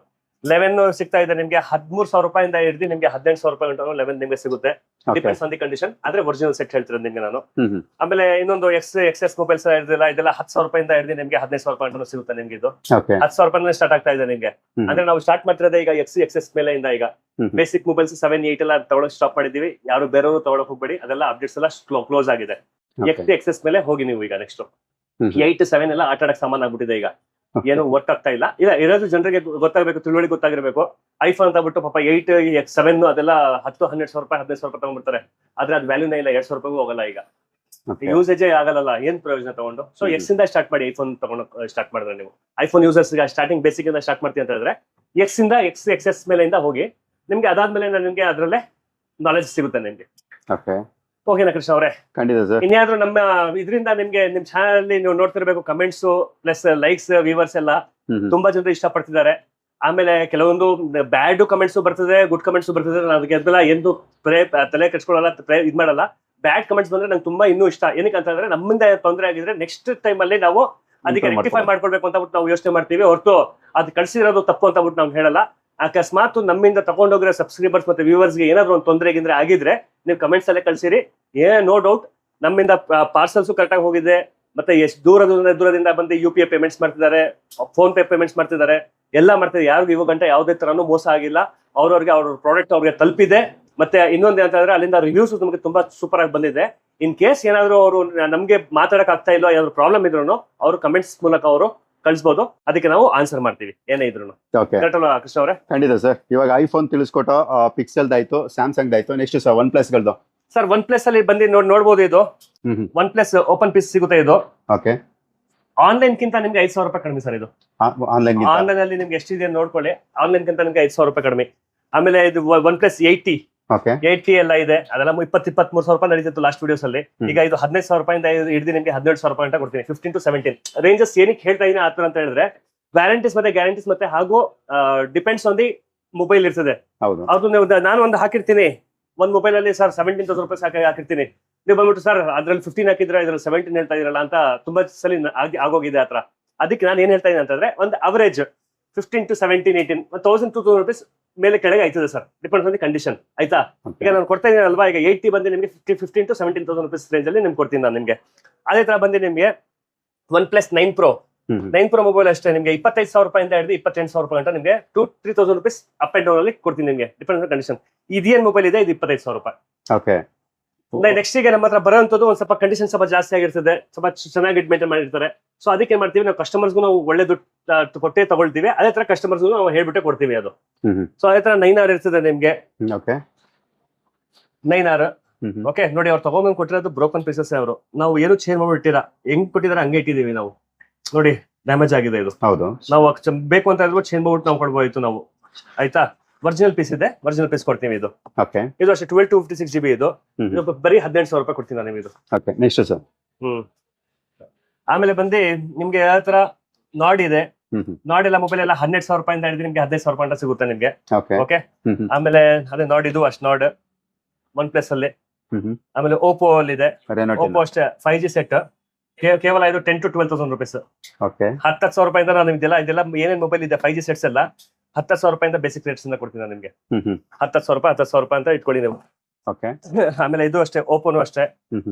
ಲೆವೆನ್ ಸಿಗ್ತಾ ಇದೆ ನಿಮಗೆ ಹದಿಮೂರು ಸಾವಿರ ರೂಪಾಯಿಂದ ಹಿಡಿದು ನಿಮಗೆ ಹದಿನೆಂಟು ಸಾವಿರ ರೂಪಾಯಿ ಗಂಟೆ ಲೆವೆನ್ ನಿಮಗೆ ಸಿಗುತ್ತೆ. ಡಿಪೆಂಡ್ಸ್ ಆನ್ ದಿ ಕಂಡೀಷನ್ ಆದ್ರೆ ಒರಿಜಿನಲ್ ಸೆಟ್ ಹೇಳ್ತಿರೋದು ನಿಮಗೆ ನಾನು. ಆಮೇಲೆ ಇನ್ನೊಂದು ಎಕ್ಸ್ ಎಕ್ಸೆಸ್ ಮೊಬೈಲ್ಸ್ ಇರಲಿಲ್ಲ ಇದೆಲ್ಲ ಹತ್ತು ಸಾವಿರ ರೂಪಾಯಿಂದ ಹಿಡಿದು ನಿಮಗೆ ಹದಿನೈದು ಸಾವಿರ ರೂಪಾಯಿ ಗಂಟೆ ಸಿಗುತ್ತೆ ನಿಮಗೆ ಇದು. ಹತ್ತು ಸಾವಿರ ರೂಪಾಯಿ ಸ್ಟಾರ್ಟ್ ಆಗ್ತಾ ಇದೆ ನಿಮಗೆ. ಅಂದ್ರೆ ನಾವು ಸ್ಟಾರ್ಟ್ ಮಾಡ್ತಿರೋದೇ ಈಗ ಎಕ್ಸ್ ಎಕ್ಸೆಸ್ ಮೇಲೆ ಇಂದ ಈಗ. ಬೇಸಿಕ್ ಮೊಬೈಲ್ಸ್ ಸೆವೆನ್ ಏಟ್ ಎಲ್ಲ ತಗೊಳಕ್ ಸ್ಟಾಪ್ ಮಾಡಿದೀವಿ ಯಾರು ಬೇರೆಯವರು ತಗೊಳಕ್ ಹೋಗ್ಬೇಡಿ. ಅದೆಲ್ಲ ಅಪ್ಡೇಟ್ಸ್ ಎಲ್ಲ ಕ್ಲೋಸ್ ಆಗಿದೆ. ಎಕ್ಸ್ ಎಕ್ಸೆಸ್ ಮೇಲೆ ಹೋಗಿ ನೀವು ಈಗ ನೆಕ್ಸ್ಟ್. ಏಟ್ ಸೆವೆನ್ ಎಲ್ಲ ಆಟ ಆಡಕ್ ಸಾಮಾನ್ ಆಗ್ಬಿಟ್ಟಿದೆ ಈಗ. ಏನು ವರ್ಕ್ ಆಗ್ತಾ ಇಲ್ಲ. ಇಲ್ಲ ಇರೋದು ಜನರಿಗೆ ಗೊತ್ತಾಗಬೇಕು ತಿಳುವಳಿಕೆ ಗೊತ್ತಾಗಿರ್ಬೇಕು. ಐಫೋನ್ ಅಂತ ಬಿಟ್ಟು ಪಾಪ ಏಟ್ ಸೆವೆನ್ ಅದೆಲ್ಲ ಹತ್ತು ಹನ್ನೆರಡು ಸಾವಿರ ರೂಪಾಯಿ ಹದಿನೈದು ಸಾವಿರ ರೂಪಾಯಿ ತಗೊಂಡ್ಬಿಡ್ತಾರೆ. ಆದ್ರೆ ಅದು ವ್ಯಾಲ್ಯೂನೇ ಇಲ್ಲ ಎರಡ್ ಸಾವಿರ ರೂಪಾಯಿಗೂ ಹೋಗಲ್ಲ ಈಗ. ಯೂಸೇಜೇ ಆಗಲ್ಲ ಏನ್ ಪ್ರಯೋಜನ ತಗೊಂಡು? ಸೊ. ಎಕ್ಸ್ ಇಂದ ಸ್ಟಾರ್ಟ್ ಮಾಡಿ ಐಫೋನ್ ತಗೊಂಡು ಸ್ಟಾರ್ಟ್ ಮಾಡಿದ್ರೆ ನೀವು. ಐಫೋನ್ ಯೂಸರ್ಸ್ ಸ್ಟಾರ್ಟಿಂಗ್ ಬೇಸಿಕ್ ಇಂದ ಸ್ಟಾರ್ಟ್ ಮಾಡ್ತೀವಿ ಅಂತ ಹೇಳಿದ್ರೆ ಎಕ್ಸ್ ಇಂದ ಎಕ್ಸ್ ಎಕ್ಸ್ ಎಸ್ ಮೇಲೆ ಹೋಗಿ ನಿಮ್ಗೆ ಅದಾದ್ಮೇಲೆ ನಿಮ್ಗೆ ಅದರಲ್ಲೇ ನಾಲೆಜ್ ಸಿಗುತ್ತೆ ನಿಮ್ಗೆ. ಓಕೆನಾ ಕೃಷ್ಣ ಅವರೇ. ಖಂಡಿತ ಸರ್ ಇನ್ಯಾದ್ರೂ ನಮ್ಮ ಇದರಿಂದ ನಿಮ್ಗೆ ನಿಮ್ ಚಾನಲ್ ಅಲ್ಲಿ ನೀವು ನೋಡ್ತಿರ್ಬೇಕು ಕಮೆಂಟ್ಸ್ ಪ್ಲಸ್ ಲೈಕ್ಸ್ ವ್ಯೂವರ್ಸ್ ಎಲ್ಲ. ತುಂಬಾ ಜನರು ಇಷ್ಟಪಡ್ತಿದ್ದಾರೆ. ಆಮೇಲೆ ಕೆಲವೊಂದು ಬ್ಯಾಡ್ ಕಮೆಂಟ್ಸ್ ಬರ್ತದೆ ಗುಡ್ ಕಮೆಂಟ್ಸ್ ಬರ್ತದೆ ನಾನು ಅದಕ್ಕೆ ಅದೆಲ್ಲ ಎಂದು ಪ್ರೇ ತಲೆ ಕೆಡ್ಸ್ಕೊಳ್ಳಲ್ಲ ಪ್ರೇ ಇದ್ ಮಾಡಲ್ಲ. ಬ್ಯಾಡ್ ಕಮೆಂಟ್ಸ್ ಬಂದ್ರೆ ನಂಗೆ ತುಂಬಾ ಇನ್ನೂ ಇಷ್ಟ. ಏನಕ್ಕೆ ಅಂತಂದ್ರೆ ನಮ್ಮಿಂದ ತೊಂದರೆ ಆಗಿದ್ರೆ ನೆಕ್ಸ್ಟ್ ಟೈಮ್ ಅಲ್ಲಿ ನಾವು ಅದಕ್ಕೆ ರೆಕ್ಟಿಫೈ. ಮಾಡ್ಕೊಳ್ಬೇಕು ಅಂತ ಬಿಟ್ಟು ನಾವು ಯೋಚನೆ ಮಾಡ್ತೀವಿ ಹೊರತು ಅದು ಕಳ್ಸಿರೋದು ತಪ್ಪು ಅಂತ ಬಿಟ್ಟು ನಾವು ಹೇಳಲ್ಲ. ಅಕಸ್ಮಾತ್ ನಮ್ಮಿಂದ ತಗೊಂಡೋಗಿರೋ ಸಬ್ಸ್ಕ್ರೈಬರ್ಸ್ ಮತ್ತೆ ವ್ಯೂವರ್ಸ್ಗೆ ಏನಾದ್ರು ಒಂದು ತೊಂದರೆ ಗಿಂದ್ರೆ ಆಗಿದ್ರೆ ನೀವು ಕಮೆಂಟ್ಸ್ ಅಲ್ಲೇ ಕಳ್ಸಿರಿ. ಏ ನೋ ಡೌಟ್ ನಮ್ಮಿಂದ ಪಾರ್ಸಲ್ಸ್ ಕರೆಕ್ಟ್ ಆಗಿ ಹೋಗಿದೆ. ಮತ್ತೆ ಎಷ್ಟು ದೂರದಿಂದ ದೂರದಿಂದ ಬಂದು ಯು ಪಿ ಐ ಪೇಮೆಂಟ್ಸ್ ಮಾಡ್ತಿದ್ದಾರೆ ಫೋನ್ ಪೇ ಪೇಮೆಂಟ್ಸ್ ಮಾಡ್ತಿದ್ದಾರೆ, ಎಲ್ಲ ಮಾಡ್ತಿದ್ದಾರೆ. ಯಾರಿಗೂ ಇವಾಗ ಗಂಟೆ ಯಾವುದೇ ತರನು ಮೋಸ ಆಗಿಲ್ಲ. ಅವ್ರವ್ರಿಗೆ ಅವ್ರ ಪ್ರಾಡಕ್ಟ್ ಅವ್ರಿಗೆ ತಲುಪಿದೆ. ಮತ್ತೆ ಇನ್ನೊಂದು ಏನಂತಂದ್ರೆ ಅಲ್ಲಿಂದ ರಿವ್ಯೂಸ್ ನಮಗೆ ತುಂಬಾ ಸೂಪರ್ ಆಗಿ ಬಂದಿದೆ. ಇನ್ ಕೇಸ್ ಏನಾದ್ರು ಅವರು ನಮಗೆ ಮಾತಾಡಕ್ ಆಗ್ತಾ ಇಲ್ಲ ಏನಾದ್ರು ಪ್ರಾಬ್ಲಮ್ ಇದ್ರು ಅವರು ಕಮೆಂಟ್ಸ್ ಮೂಲಕ ಅವರು ಕಳಿಸ್ಬೋದು. ಅದಕ್ಕೆ ನಾವು ಆನ್ಸರ್ ಮಾಡ್ತೀವಿ. ಏನೇ ಇದ್ರು. ಕೃಷ್ಣ ಅವರೇ? ಖಂಡಿತ ಸರ್ ಇವಾಗ ಐಫೋನ್ ತಿಳಿಸ್ಕೊಟ್ಟು ಪಿಕ್ಸೆಲ್ ಆಯ್ತು ಸ್ಯಾಮ್ಸಂಗ್ ಆಯ್ತು ನೆಕ್ಸ್ಟ್ ಸರ್ ಒನ್ ಪ್ಲಸ್ ಗಳದು. ಸರ್ ಒನ್ ಪ್ಲಸ್ ಅಲ್ಲಿ ಬಂದು ನೋಡ್ ನೋಡ್ಬೋದು ಇದು? ಒನ್ ಪ್ಲಸ್ ಓಪನ್ ಪೀಸ್ ಸಿಗುತ್ತೆ ಇದು? ಓಕೆ ಆನ್ಲೈನ್ ಕಿಂತ ನಿಮ್ಗೆ ಐದು ಸಾವಿರ ರೂಪಾಯಿ ಕಡಿಮೆ ಸರ್ ಇದು. ಆನ್ಲೈನ್ ಆನ್ಲೈನ್ ಅಲ್ಲಿ ನಿಮ್ಗೆ ಎಷ್ಟಿದೆ ನೋಡ್ಕೊಳ್ಳಿ. ಆನ್ಲೈನ್ ಗಿಂತ ನಿಮ್ಗೆ ಐದು ಸಾವಿರ ರೂಪಾಯಿ ಕಡಿಮೆ. ಆಮೇಲೆ ಇದು ಒನ್ ಪ್ಲಸ್ ಏಯ್ಟಿ ಏಯ್ಟಿ ಎಲ್ಲ ಇದೆ. ಅದೆಲ್ಲ ಇಪ್ಪತ್ತು ಇಪ್ಪತ್ಮೂರು ಸಾವಿರ ರೂಪಾಯಿ ನಡೀತಿತ್ತು ಲಾಸ್ಟ್ ವಿಡಿಯೋಸ್ ಅಲ್ಲಿ. ಈಗ ಇದು ಹದಿನೈದು ಸಾವಿರ ರೂಪಾಯಿಂದ ಹಿಡಿದು ನಿಮಗೆ ಹದಿನೇಳು ಸಾವಿರ ರೂಪಾಯಿ ಅಂತ ಕೊಡ್ತೀನಿ. ಫಿಫ್ಟೀನ್ ಟು ಸೆವೆಂಟೀನ್ ರೇಂಜಸ್ ಏನಕ್ಕೆ ಹೇಳ್ತಾ ಇದೀನಿ ಆತರ ಅಂತ ಹೇಳಿದ್ರೆ ವ್ಯಾರಂಟೀಸ್ ಮತ್ತೆ ಗ್ಯಾರಂಟೀಸ್ ಮತ್ತೆ ಹಾಗೂ ಡಿಪೆಂಡ್ಸ್ ಆನ್ ದಿ ಮೊಬೈಲ್ ಇರ್ತದೆ. ಹೌದು. ಅದು ನೀವು ನಾನು ಒಂದು ಹಾಕಿರ್ತೀನಿ. ಒಂದ್ ಮೊಬೈಲ್ ಅಲ್ಲಿ ಸರ್ ಸೆವೆಂಟೀನ್ ತೌಸಂಡ್ ರೂಪಾಯಿ ಸಾಕಾಗಿ ಹಾಕಿರ್ತೀನಿ. ನೀವು ಬಂದ್ಬಿಟ್ಟು ಸರ್ ಅದ್ರಲ್ಲಿ ಫಿಫ್ಟೀನ್ ಹಾಕಿದ್ರೆ ಇದ್ರಲ್ಲಿ ಸೆವೆಂಟೀನ್ ಹೇಳ್ತಾ ಇದ್ರಲ್ಲ ಅಂತ ತುಂಬಾ ಸಲ ಆಗಿ ಆಗೋಗಿದೆ ಆತರ ಅದಕ್ಕೆ ನಾನು ಏನ್ ಹೇಳ್ತಾ ಇದ್ದೀನಿ ಅಂತಂದ್ರೆ ಒಂದು average fifteen to seventeen eighteen thousand to thousand rupees ಮೇಲೆ ಕೆಳಗೆ ಆಯ್ತದೆ sir. Depends on the condition ಆಯ್ತಾ? ಈಗ ನಾನು ಕೊಡ್ತಾ ಇದ್ದೀನಿ ಅಲ್ವಾ? ಈಗ ಏಯ್ಟಿ ಬಂದು ನಿಮಗೆ fifty fifteen to seventeen thousand rupees range ಅಲ್ಲಿ ನಿಮ್ಗೆ ಕೊಡ್ತೀನಿ ನಾನು ನಿಮಗೆ. ಅದೇ ತರ ಬಂದು ನಿಮಗೆ OnePlus nine pro. Nine pro mobile ಅಷ್ಟೇ ನಿಮಗೆ ಇಪ್ಪತ್ತೈದು ಸಾವಿರ ರೂಪಾಯಿಂದ ಹಿಡಿದು ಇಪ್ಪತ್ತೆಂಟು ಸಾವಿರ ರೂಪಾಯಿ ಗಂಟ ನಿಮಗೆ two three thousand rupees up and down ಅಲ್ಲಿ ಕೊಡ್ತೀನಿ ನಿಮಗೆ. ಡಿಪೆಂಡ್ಸ್ ಕಂಡೀಷನ್ ಇದೇನ್ ಮೊಬೈಲ್ ಇದೆ? ಇದು ಇಪ್ಪತ್ತೈದು ಸಾವಿರ ರೂಪಾಯಿ. ಓಕೆ ನೆಕ್ಸ್ಟ್ ಈಗ ನಮ್ಮ ಹತ್ರ ಬರೋಂಥದ್ದು ಒಂದು ಸ್ವಲ್ಪ ಕಂಡೀಷನ್ ಸ್ವಲ್ಪ ಜಾಸ್ತಿ ಆಗಿರ್ತದೆ ಸ್ವಲ್ಪ ಚೆನ್ನಾಗಿ ಮೇಂಟೈನ್ ಮಾಡಿರ್ತಾರೆ. ಸೊ ಅದಕ್ಕೆ ಏನ್ ಮಾಡ್ತೀವಿ ನಾವು ಕಸ್ಟಮರ್ಸ್ಗೂ ನಾವು ಒಳ್ಳೆ ದುಡ್ಡು ಕೊಟ್ಟೆ ತಗೊಳ್ತೀವಿ. ಅದೇ ತರ ಕಸ್ಟಮರ್ಸ್ ನಾವು ಹೇಳ್ಬಿಟ್ಟೆ ಕೊಡ್ತೀವಿ ಅದು. ಸೊ ಅದೇ ತರ ನೈನ್ ಆರ್ ಇರ್ತದೆ ನಿಮ್ಗೆ. ಓಕೆ ನೈನ್ ಹ್ಮ್ ಓಕೆ ನೋಡಿ ಅವ್ರು ತಗೊಂಡ್ಬಂದು ಕೊಟ್ಟಿರೋದು ಬ್ರೋಕನ್ ಪೀಸಸ್ ಅವರು. ನಾವು ಏನು ಚೇಂಜ್ ಮಾಡ್ಬಿಟ್ಟಿರ? ಹೆಂಗ್ ಕೊಟ್ಟಿದಾರೆ ಹಂಗೆ ಇಟ್ಟಿದೀವಿ ನಾವು. ನೋಡಿ ಡ್ಯಾಮೇಜ್ ಆಗಿದೆ ಇದು. ಹೌದು. ನಾವು ಬೇಕು ಅಂತ ಚೇಂಜ್ ಮಾಡ್ಬಿಟ್ಟು ನಾವು ಕೊಡ್ಬೋದಿತ್ತು ನಾವು. ಆಯ್ತಾ? ಒರಿಜಿನಲ್ ಪೀಸ್ ಇದೆ ಒರಿಜಿನಲ್ ಪೀಸ್ ಕೊಡ್ತೀವಿ ಇದು. ಓಕೆ ಇದು ಅಷ್ಟೇ twelve two fifty six G B ಇದು. ಬರೀ ಹದಿನೆಂಟು ಸಾವಿರ ರೂಪಾಯಿ ಕೊಡ್ತೀನಿ ನಾನು ಇದು. Okay next sir hmm. ಆಮೇಲೆ ಬಂದು ನಿಮ್ಗೆ ಯಾವ ತರ ನಾಡ್ ಇದೆ. ನಾಡ್ ಎಲ್ಲ ಮೊಬೈಲ್ ಎಲ್ಲ ಹನ್ನೆರಡು ಸಾವಿರ ರೂಪಾಯಿಂದ ಹಿಡಿದು ನಿಮ್ಗೆ ಹದಿನೈದು ಸಾವಿರ ರೂಪಾಯಿ ಅಂತ ಸಿಗುತ್ತೆ ನಿಮ್ಗೆ. ಓಕೆ ಆಮೇಲೆ ಅದೇ ನಾಡ್ ಇದು ಅಷ್ಟು ನಾಡ್ ಒನ್ ಪ್ಲಸ್ ಅಲ್ಲಿ. ಆಮೇಲೆ ಓಪೋ ಅಲ್ಲಿ ಇದೆ. ಓಪೋ ಅಷ್ಟೇ ಫೈವ್ ಜಿ ಸೆಟ್ ಕೇವಲ ಇದು ten to twelve thousand rupees okay ಹತ್ತು ಸಾವಿರ ರೂಪಾಯಿಂದ ನಾನು ಇದೆಲ್ಲ ಇದೆಲ್ಲ ಏನೇನ್ ಮೊಬೈಲ್ ಇದೆ ಫೈವ್ ಜಿ ಸೆಟ್ಸ್ ಎಲ್ಲ ಹತ್ತು ಸಾವಿರ ರೂಪಾಯಿಂದ ಬೇಸಿಕ್ ರೇಟ್ಸ್ ಇಂದ ಕೊಡ್ತೀನಿ ನಾನು ನಿಮ್ಗೆ. ಹತ್ತು ಸಾವಿರ ರೂಪಾಯಿ ಹತ್ತು ಸಾವಿರ ರೂಪಾಯಿ ಅಂತ ಇಟ್ಕೊಳ್ಳಿ ನೀವು. ಓಕೆ. ಆಮೇಲೆ ಇದು ಅಷ್ಟೇ ಓಪೋನು ಅಷ್ಟೇ.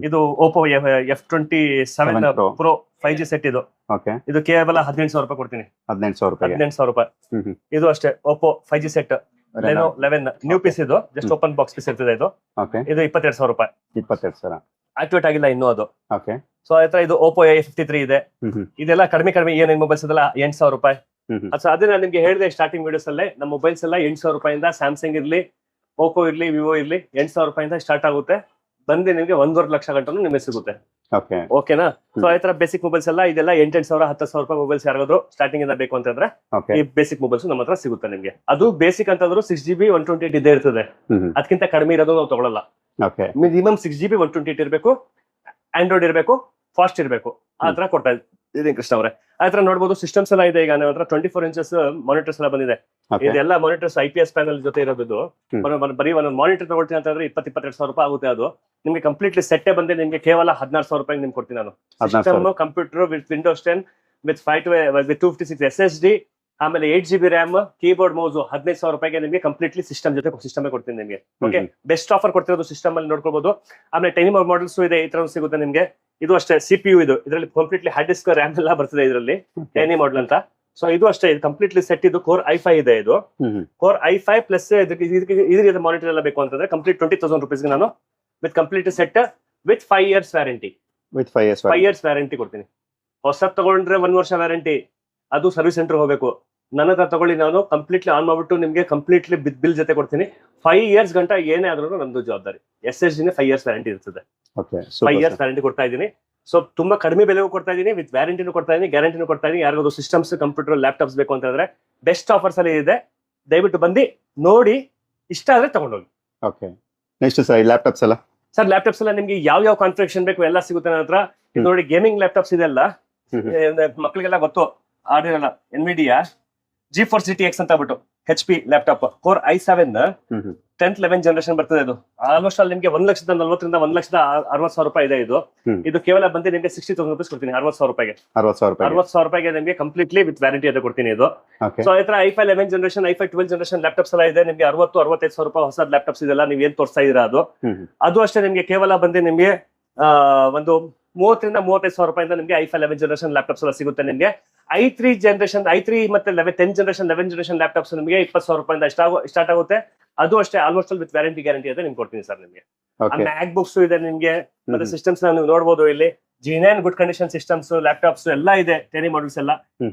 ಇದು Oppo F twenty seven 7 Pro. Pro five G set ಇದು. ಇದು ಕೇವಲ ಹದಿನೆಂಟು ಸಾವಿರ ರೂಪಾಯಿ ಕೊಡ್ತೀನಿ. ಹದಿನೆಂಟು ಸಾವಿರ ರೂಪಾಯಿ ಹದಿನೆಂಟು ಸಾವಿರ ರೂಪಾಯಿ. ಇದು ಅಷ್ಟೇ Oppo five G set Reno eleven new piece ಇದು ಜಸ್ಟ್. ಓಪನ್ ಬಾಕ್ಸ್ ಪೀಸ್ ಇರ್ತದೆ ಇದು. ಇದು ಇಪ್ಪತ್ತೆರಡು ಸಾವಿರ ರೂಪಾಯಿ. ಇಪ್ಪತ್ತೆರಡು ಸಾವಿರ. ಆಕ್ಟಿವೇಟ್ ಆಗಿಲ್ಲ ಇನ್ನೂ ಅದು. ಓಕೆ. ಸೊ ಅದೇ ಇದು ಓಪೋ ಎ ಫಿಫ್ಟಿ ತ್ರೀ ಇದೆ. ಇದೆಲ್ಲ ಕಡಿಮೆ ಕಡಿಮೆ ಏನೇನು ಮೊಬೈಲ್ಸ್ ಇದೆಲ್ಲ ಎಂಟು ಸಾವಿರ ರೂಪಾಯಿ. ಸೊ ಅದೇ ನಾನು ನಿಮ್ಗೆ ಹೇಳಿದೆ ಸ್ಟಾರ್ಟಿಂಗ್ ವಿಡಿಯೋಸ್ ಅಲ್ಲೇ. ನಮ್ಮ ಮೊಬೈಲ್ಸ್ ಎಲ್ಲ ಎಂಟು ಸಾವಿರ ರೂಪಾಯಿಂದ ಸ್ಯಾಮ್ಸಂಗ್ ಇರ್ಲಿ ಓಪೋ ಇರ್ಲಿ ವಿವೋ ಇರ್ಲಿ ಎಂಟು ಸಾವಿರ ರೂಪಾಯಿಂದ ಸ್ಟಾರ್ಟ್ ಆಗುತ್ತೆ. ಬಂದು ನಿಮಗೆ ಒಂದೂವರೆ ಲಕ್ಷ ಗಂಟನು ನಿಮಗೆ ಸಿಗುತ್ತೆ. ಓಕೆ ಓಕೆನಾ ಸೊ. ಈ ತರ ಬೇಸಿಕ್ ಮೊಬೈಲ್ಸ್ ಎಲ್ಲ ಇದೆಲ್ಲ ಎಂಟೆಂಟು ಸಾವಿರ ಹತ್ತು ಸಾವಿರ ರೂಪಾಯಿ ಮೊಬೈಲ್ಸ್ ಯಾರಾದ್ರು ಸ್ಟಾರ್ಟಿಂಗ್ ಇಂದ ಬೇಕು ಅಂತಂದ್ರೆ ಈ ಬೇಸಿಕ್ ಮೊಬೈಲ್ಸ್ ನಮ್ಮ ಹತ್ರ ಸಿಗುತ್ತೆ ನಿಮಗೆ. ಅದು ಬೇಸಿಕ್ ಅಂತಂದ್ರೂ six G B one twenty eight ಇದೇ ಇರ್ತದೆ. ಅದಕ್ಕಿಂತ ಕಡಿಮೆ ಇರೋದು ನಾವು ತಗೊಳ್ಳಲ್ಲ minimum six G B one twenty eight ಇರಬೇಕು ಆಂಡ್ರಾಯ್ಡ್ ಇರಬೇಕು ಫಾಸ್ಟ್ ಇರಬೇಕು. ಆ ತರ ಕೊಡ್ತಾ ಇದ್ದೀನಿ ಕೃಷ್ಣ ಅವರೇ. ಆ ತರ ನೋಡ್ಬೋದು ಸಿಸ್ಟಮ್ಸ್ ಎಲ್ಲ ಇದೆ ಈಗ. ನನ್ನ ಹತ್ರ ಟ್ವೆಂಟಿ ಫೋರ್ ಇಂಚಸ್ ಮಾನಿಟರ್ಸ್ ಎಲ್ಲ ಬಂದಿದೆ. ಇದೆಲ್ಲ monitors I P S panel ಜೊತೆ ಇರೋದು. ಬರೋ- ಒಂದು ಮಾನಿಟರ್ ತಗೊಳ್ತೀನಿ ಅಂತಂದ್ರೆ ಇಪ್ಪತ್ತು ಇಪ್ಪತ್ತೆರಡು ಸಾವಿರ ರೂಪಾಯಿ ಆಗುತ್ತೆ ಅದು. ನಿಮಗೆ ಕಂಪ್ಲೀಟ್ಲಿ ಸೆಟ್ಟೆ ಬಂದೆ ನಿಮಗೆ ಕೇವಲ ಹದಿನಾರು ಸಾವಿರ ರೂಪಾಯಿ ನಿಮ್ಗೆ ಕೊಡ್ತೀನಿ ನಾನು. System computer with Windows ten with five two with two fifty six S S D ಆಮೇಲೆ eight G B RAM keyboard mouse ಹದಿನೈದು ಸಾವಿರ ರೂಪಾಯಿಗೆ ನಿಮಗೆ ಕಂಪ್ಲೀಟ್ಲಿ ಸಿಸ್ಟಮ್ ಜೊತೆ ಸಿಸ್ಟಮ್ ಕೊಡ್ತೀನಿ ನಿಮಗೆ. ಓಕೆ ಬೆಸ್ಟ್ ಆಫರ್ ಕೊಡ್ತಿರೋದು ಸಿಸ್ಟಮ್ ಅಲ್ಲಿ ನೋಡ್ಕೋಬಹುದು ಆಮೇಲೆ ಟೈಮ್ ಮಾಡೆಲ್ಸ್ ಇದೆ ಈ ತರ ಸಿಗುತ್ತೆ ನಿಮಗೆ. ಇದು ಅಷ್ಟೇ ಸಿ ಪಿ ಯು ಇದು. ಇದರಲ್ಲಿ ಕಂಪ್ಲೀಟ್ಲಿ ಹಾರ್ಡ್ ಡಿಸ್ಕ್ ರ್ಯಾಮ್ ಎಲ್ಲ ಬರ್ತದೆ ಇದರಲ್ಲಿ. ಟೈನಿ ಮಾಡೆಲ್ ಅಂತ. ಸೊ ಇದು ಅಷ್ಟೇ ಇದು ಕಂಪ್ಲೀಟ್ಲಿ ಸೆಟ್ ಇದು. ಕೋರ್ ಐ ಫೈ ಇದೆ ಇದು. ಕೋರ್ ಐ ಫೈ ಪ್ಲಸ್ ಇದಕ್ಕೆ ಮಾನಿಟರ್ ಎಲ್ಲ ಬೇಕು ಅಂತಂದ್ರೆ ಕಂಪ್ಲೀಟ್ ಟ್ವೆಂಟಿ ತೌಸಂಡ್ ರುಪೀಸ್ಗೆ ನಾನು with complete set with five years warranty with five years five years warranty ಕೊಡ್ತೀನಿ. ಹೊಸ ತಗೊಂಡ್ರೆ ಒಂದ್ ವರ್ಷ ವ್ಯಾರಂಟಿ ಅದು ಸರ್ವಿಸ್ ಸೆಂಟರ್ ಹೋಗ್ಬೇಕು. ನನ್ನ ಹತ್ರ ತಗೊಳ್ಳಿ ನಾನು ಕಂಪ್ಲೀಟ್ಲಿ ಆನ್ ಮಾಡ್ಬಿಟ್ಟು ನಿಮಗೆ ಕಂಪ್ಲೀಟ್ಲಿ ಬಿಲ್ ಜೊತೆ ಕೊಡ್ತೀನಿ. ಫೈವ್ ಇಯರ್ಸ್ ಗಂಟ ಏನೇ ಆದ್ರೂ ನಮ್ದು ಜವಾಬ್ದಾರಿ. ಎಸ್ ಎಸ್ ಡಿನೇ ಫೈವ್ ಇಯರ್ಸ್ ವ್ಯಾರಂಟಿ ಇರ್ತದೆ. ಓಕೆ ಫೈವ್ ಇಯರ್ಸ್ ವ್ಯಾರಂಟಿ ಕೊಡ್ತಾ ಇದ್ದೀನಿ. ಸೊ ತುಂಬಾ ಕಡಿಮೆ ಬೆಲೆಗೂ ಕೊಡ್ತಾ ಇದ್ದೀನಿ ವಿತ್ ವ್ಯಾರಂಟಿನೂ ಕೊಡ್ತಾ ಇದ್ದೀನಿ ಗ್ಯಾರಂಟಿನೂ ಕೊಡ್ತಾ ಇದ್ದೀನಿ. ಯಾರಿಗಾದ್ರು ಸಿಸ್ಟಮ್ಸ್ ಕಂಪ್ಯೂಟರ್ ಲ್ಯಾಪ್ಟಾಪ್ಸ್ ಬೇಕು ಅಂತಂದ್ರೆ ಬೆಸ್ಟ್ ಆಫರ್ಸ್ ಅಲ್ಲಿ ಇದೆ. ದಯವಿಟ್ಟು ಬಂದು ನೋಡಿ ಇಷ್ಟ ಆದ್ರೆ ತಗೊಂಡೋಗಿ. ಓಕೆ ನೆಕ್ಸ್ಟ್ ಸರ್ ಲ್ಯಾಪ್ಟಾಪ್ಸ್ ಎಲ್ಲ? ಸರ್ ಲ್ಯಾಪ್ಟಾಪ್ಸ್ ಎಲ್ಲ ನಿಮ್ಗೆ ಯಾವ ಯಾವ ಕಾನ್ಫಿಗರೇಷನ್ ಬೇಕು ಎಲ್ಲ ಸಿಗುತ್ತೆ ನನ್ನ ಹತ್ರ. ನೋಡಿ ಗೇಮಿಂಗ್ ಲ್ಯಾಪ್ಟಾಪ್ಸ್ ಇದೆಲ್ಲ ಮಕ್ಕಳಿಗೆಲ್ಲ ಗೊತ್ತು ಆಡಿರಲ್ಲ Nvidia G four C T X ಅಂತ ಬಿಟ್ಟು H P laptop core I seven. Tenth eleven generation ಬರ್ತದೆ ಇದು. ಆಲ್ಮೋಸ್ಟ್ ಅಲ್ಲಿ ನಿಮಗೆ ಒಂದ್ ಲಕ್ಷದ ನಲ್ವತ್ತರಿಂದ ಒಂದ್ ಲಕ್ಷದ ಅರವತ್ ಸಾವಿರ ರೂಪಾಯಿ ಇದೆ ಇದು. ಇದು ಕೇವಲ ಬಂದು ನಿಮಗೆ ಸಿಕ್ಸ್ಟಿ ತೌಸಂಡ್ ರುಪೀಸ್ ಕೊಡ್ತೀನಿ ಅರವತ್ ಸಾವಿರ ರೂಪಾಯಿಗೆ. ಅರವತ್ ಸಾವಿರ ರೂಪಾಯಿ ಅರವತ್ತು ಸಾವಿರ ರೂಪಾಯಿಗೆ ನಿಮಗೆ ಕಂಪ್ಲೀಟ್ಲಿ ವಿತ್ ವ್ಯಾರಂಟಿ ಅದು ಕೊಡ್ತೀನಿ ಇದು. ಸೊ ತರ I five eleven generation I five twelve generation laptops ಎಲ್ಲ ಇದೆ. ನಿಮಗೆ ಅರವತ್ತು ಅರವತ್ತೈದು ಸಾವಿರ ರೂಪಾಯಿ ಹೊಸ ಲ್ಯಾಪ್ಟಾಪ್ಸ್ ಇದೆಲ್ಲ ನೀವು ಏನ್ ತೋರಿಸ್ತಾ ಇದೀರಾ ಅದು. ಅದು ಅಷ್ಟೇ ನಿಮಗೆ ಕೇವಲ ಬಂದು ನಿಮಗೆ ಒಂದು ಮೂವತ್ತರಿಂದ ಮೂವತ್ತೈದು ಸಾವಿರ ರೂಪಾಯಿಂದ ನಿಮಗೆ I five eleven generation laptops ಎಲ್ಲ ಸಿಗುತ್ತೆ ನಿಮಗೆ. I three generation I three ಮತ್ತೆ eleven ten generation eleven generation laptops ನಿಮಗೆ ಇಪ್ಪತ್ತು ಸಾವಿರ ರೂಪಾಯಿಂದ ಸ್ಟಾರ್ಟ್ ಆಗುತ್ತೆ. ಅದು ಅಷ್ಟೇ ಆಲ್ಮೋಸ್ಟ್ ವಿತ್ ವ್ಯಾರಂಟಿ ಗ್ಯಾರಂಟಿ ಅಂತ ನಿಮ್ಗೆ ಕೊಡ್ತೀನಿ ಸರ್ ನಿಮಗೆ. ಮ್ಯಾಕ್ ಬುಕ್ಸ್ ಇದೆ ನಿಮಗೆ ಮತ್ತೆ ಸಿಸ್ಟಮ್ಸ್ ನೀವು ನೋಡಬಹುದು ಇಲ್ಲಿ. Genuine good condition systems laptops ಎಲ್ಲ ಇದೆ ಟೆನಿ ಮಾಡಲ್ಸ್ ಎಲ್ಲ.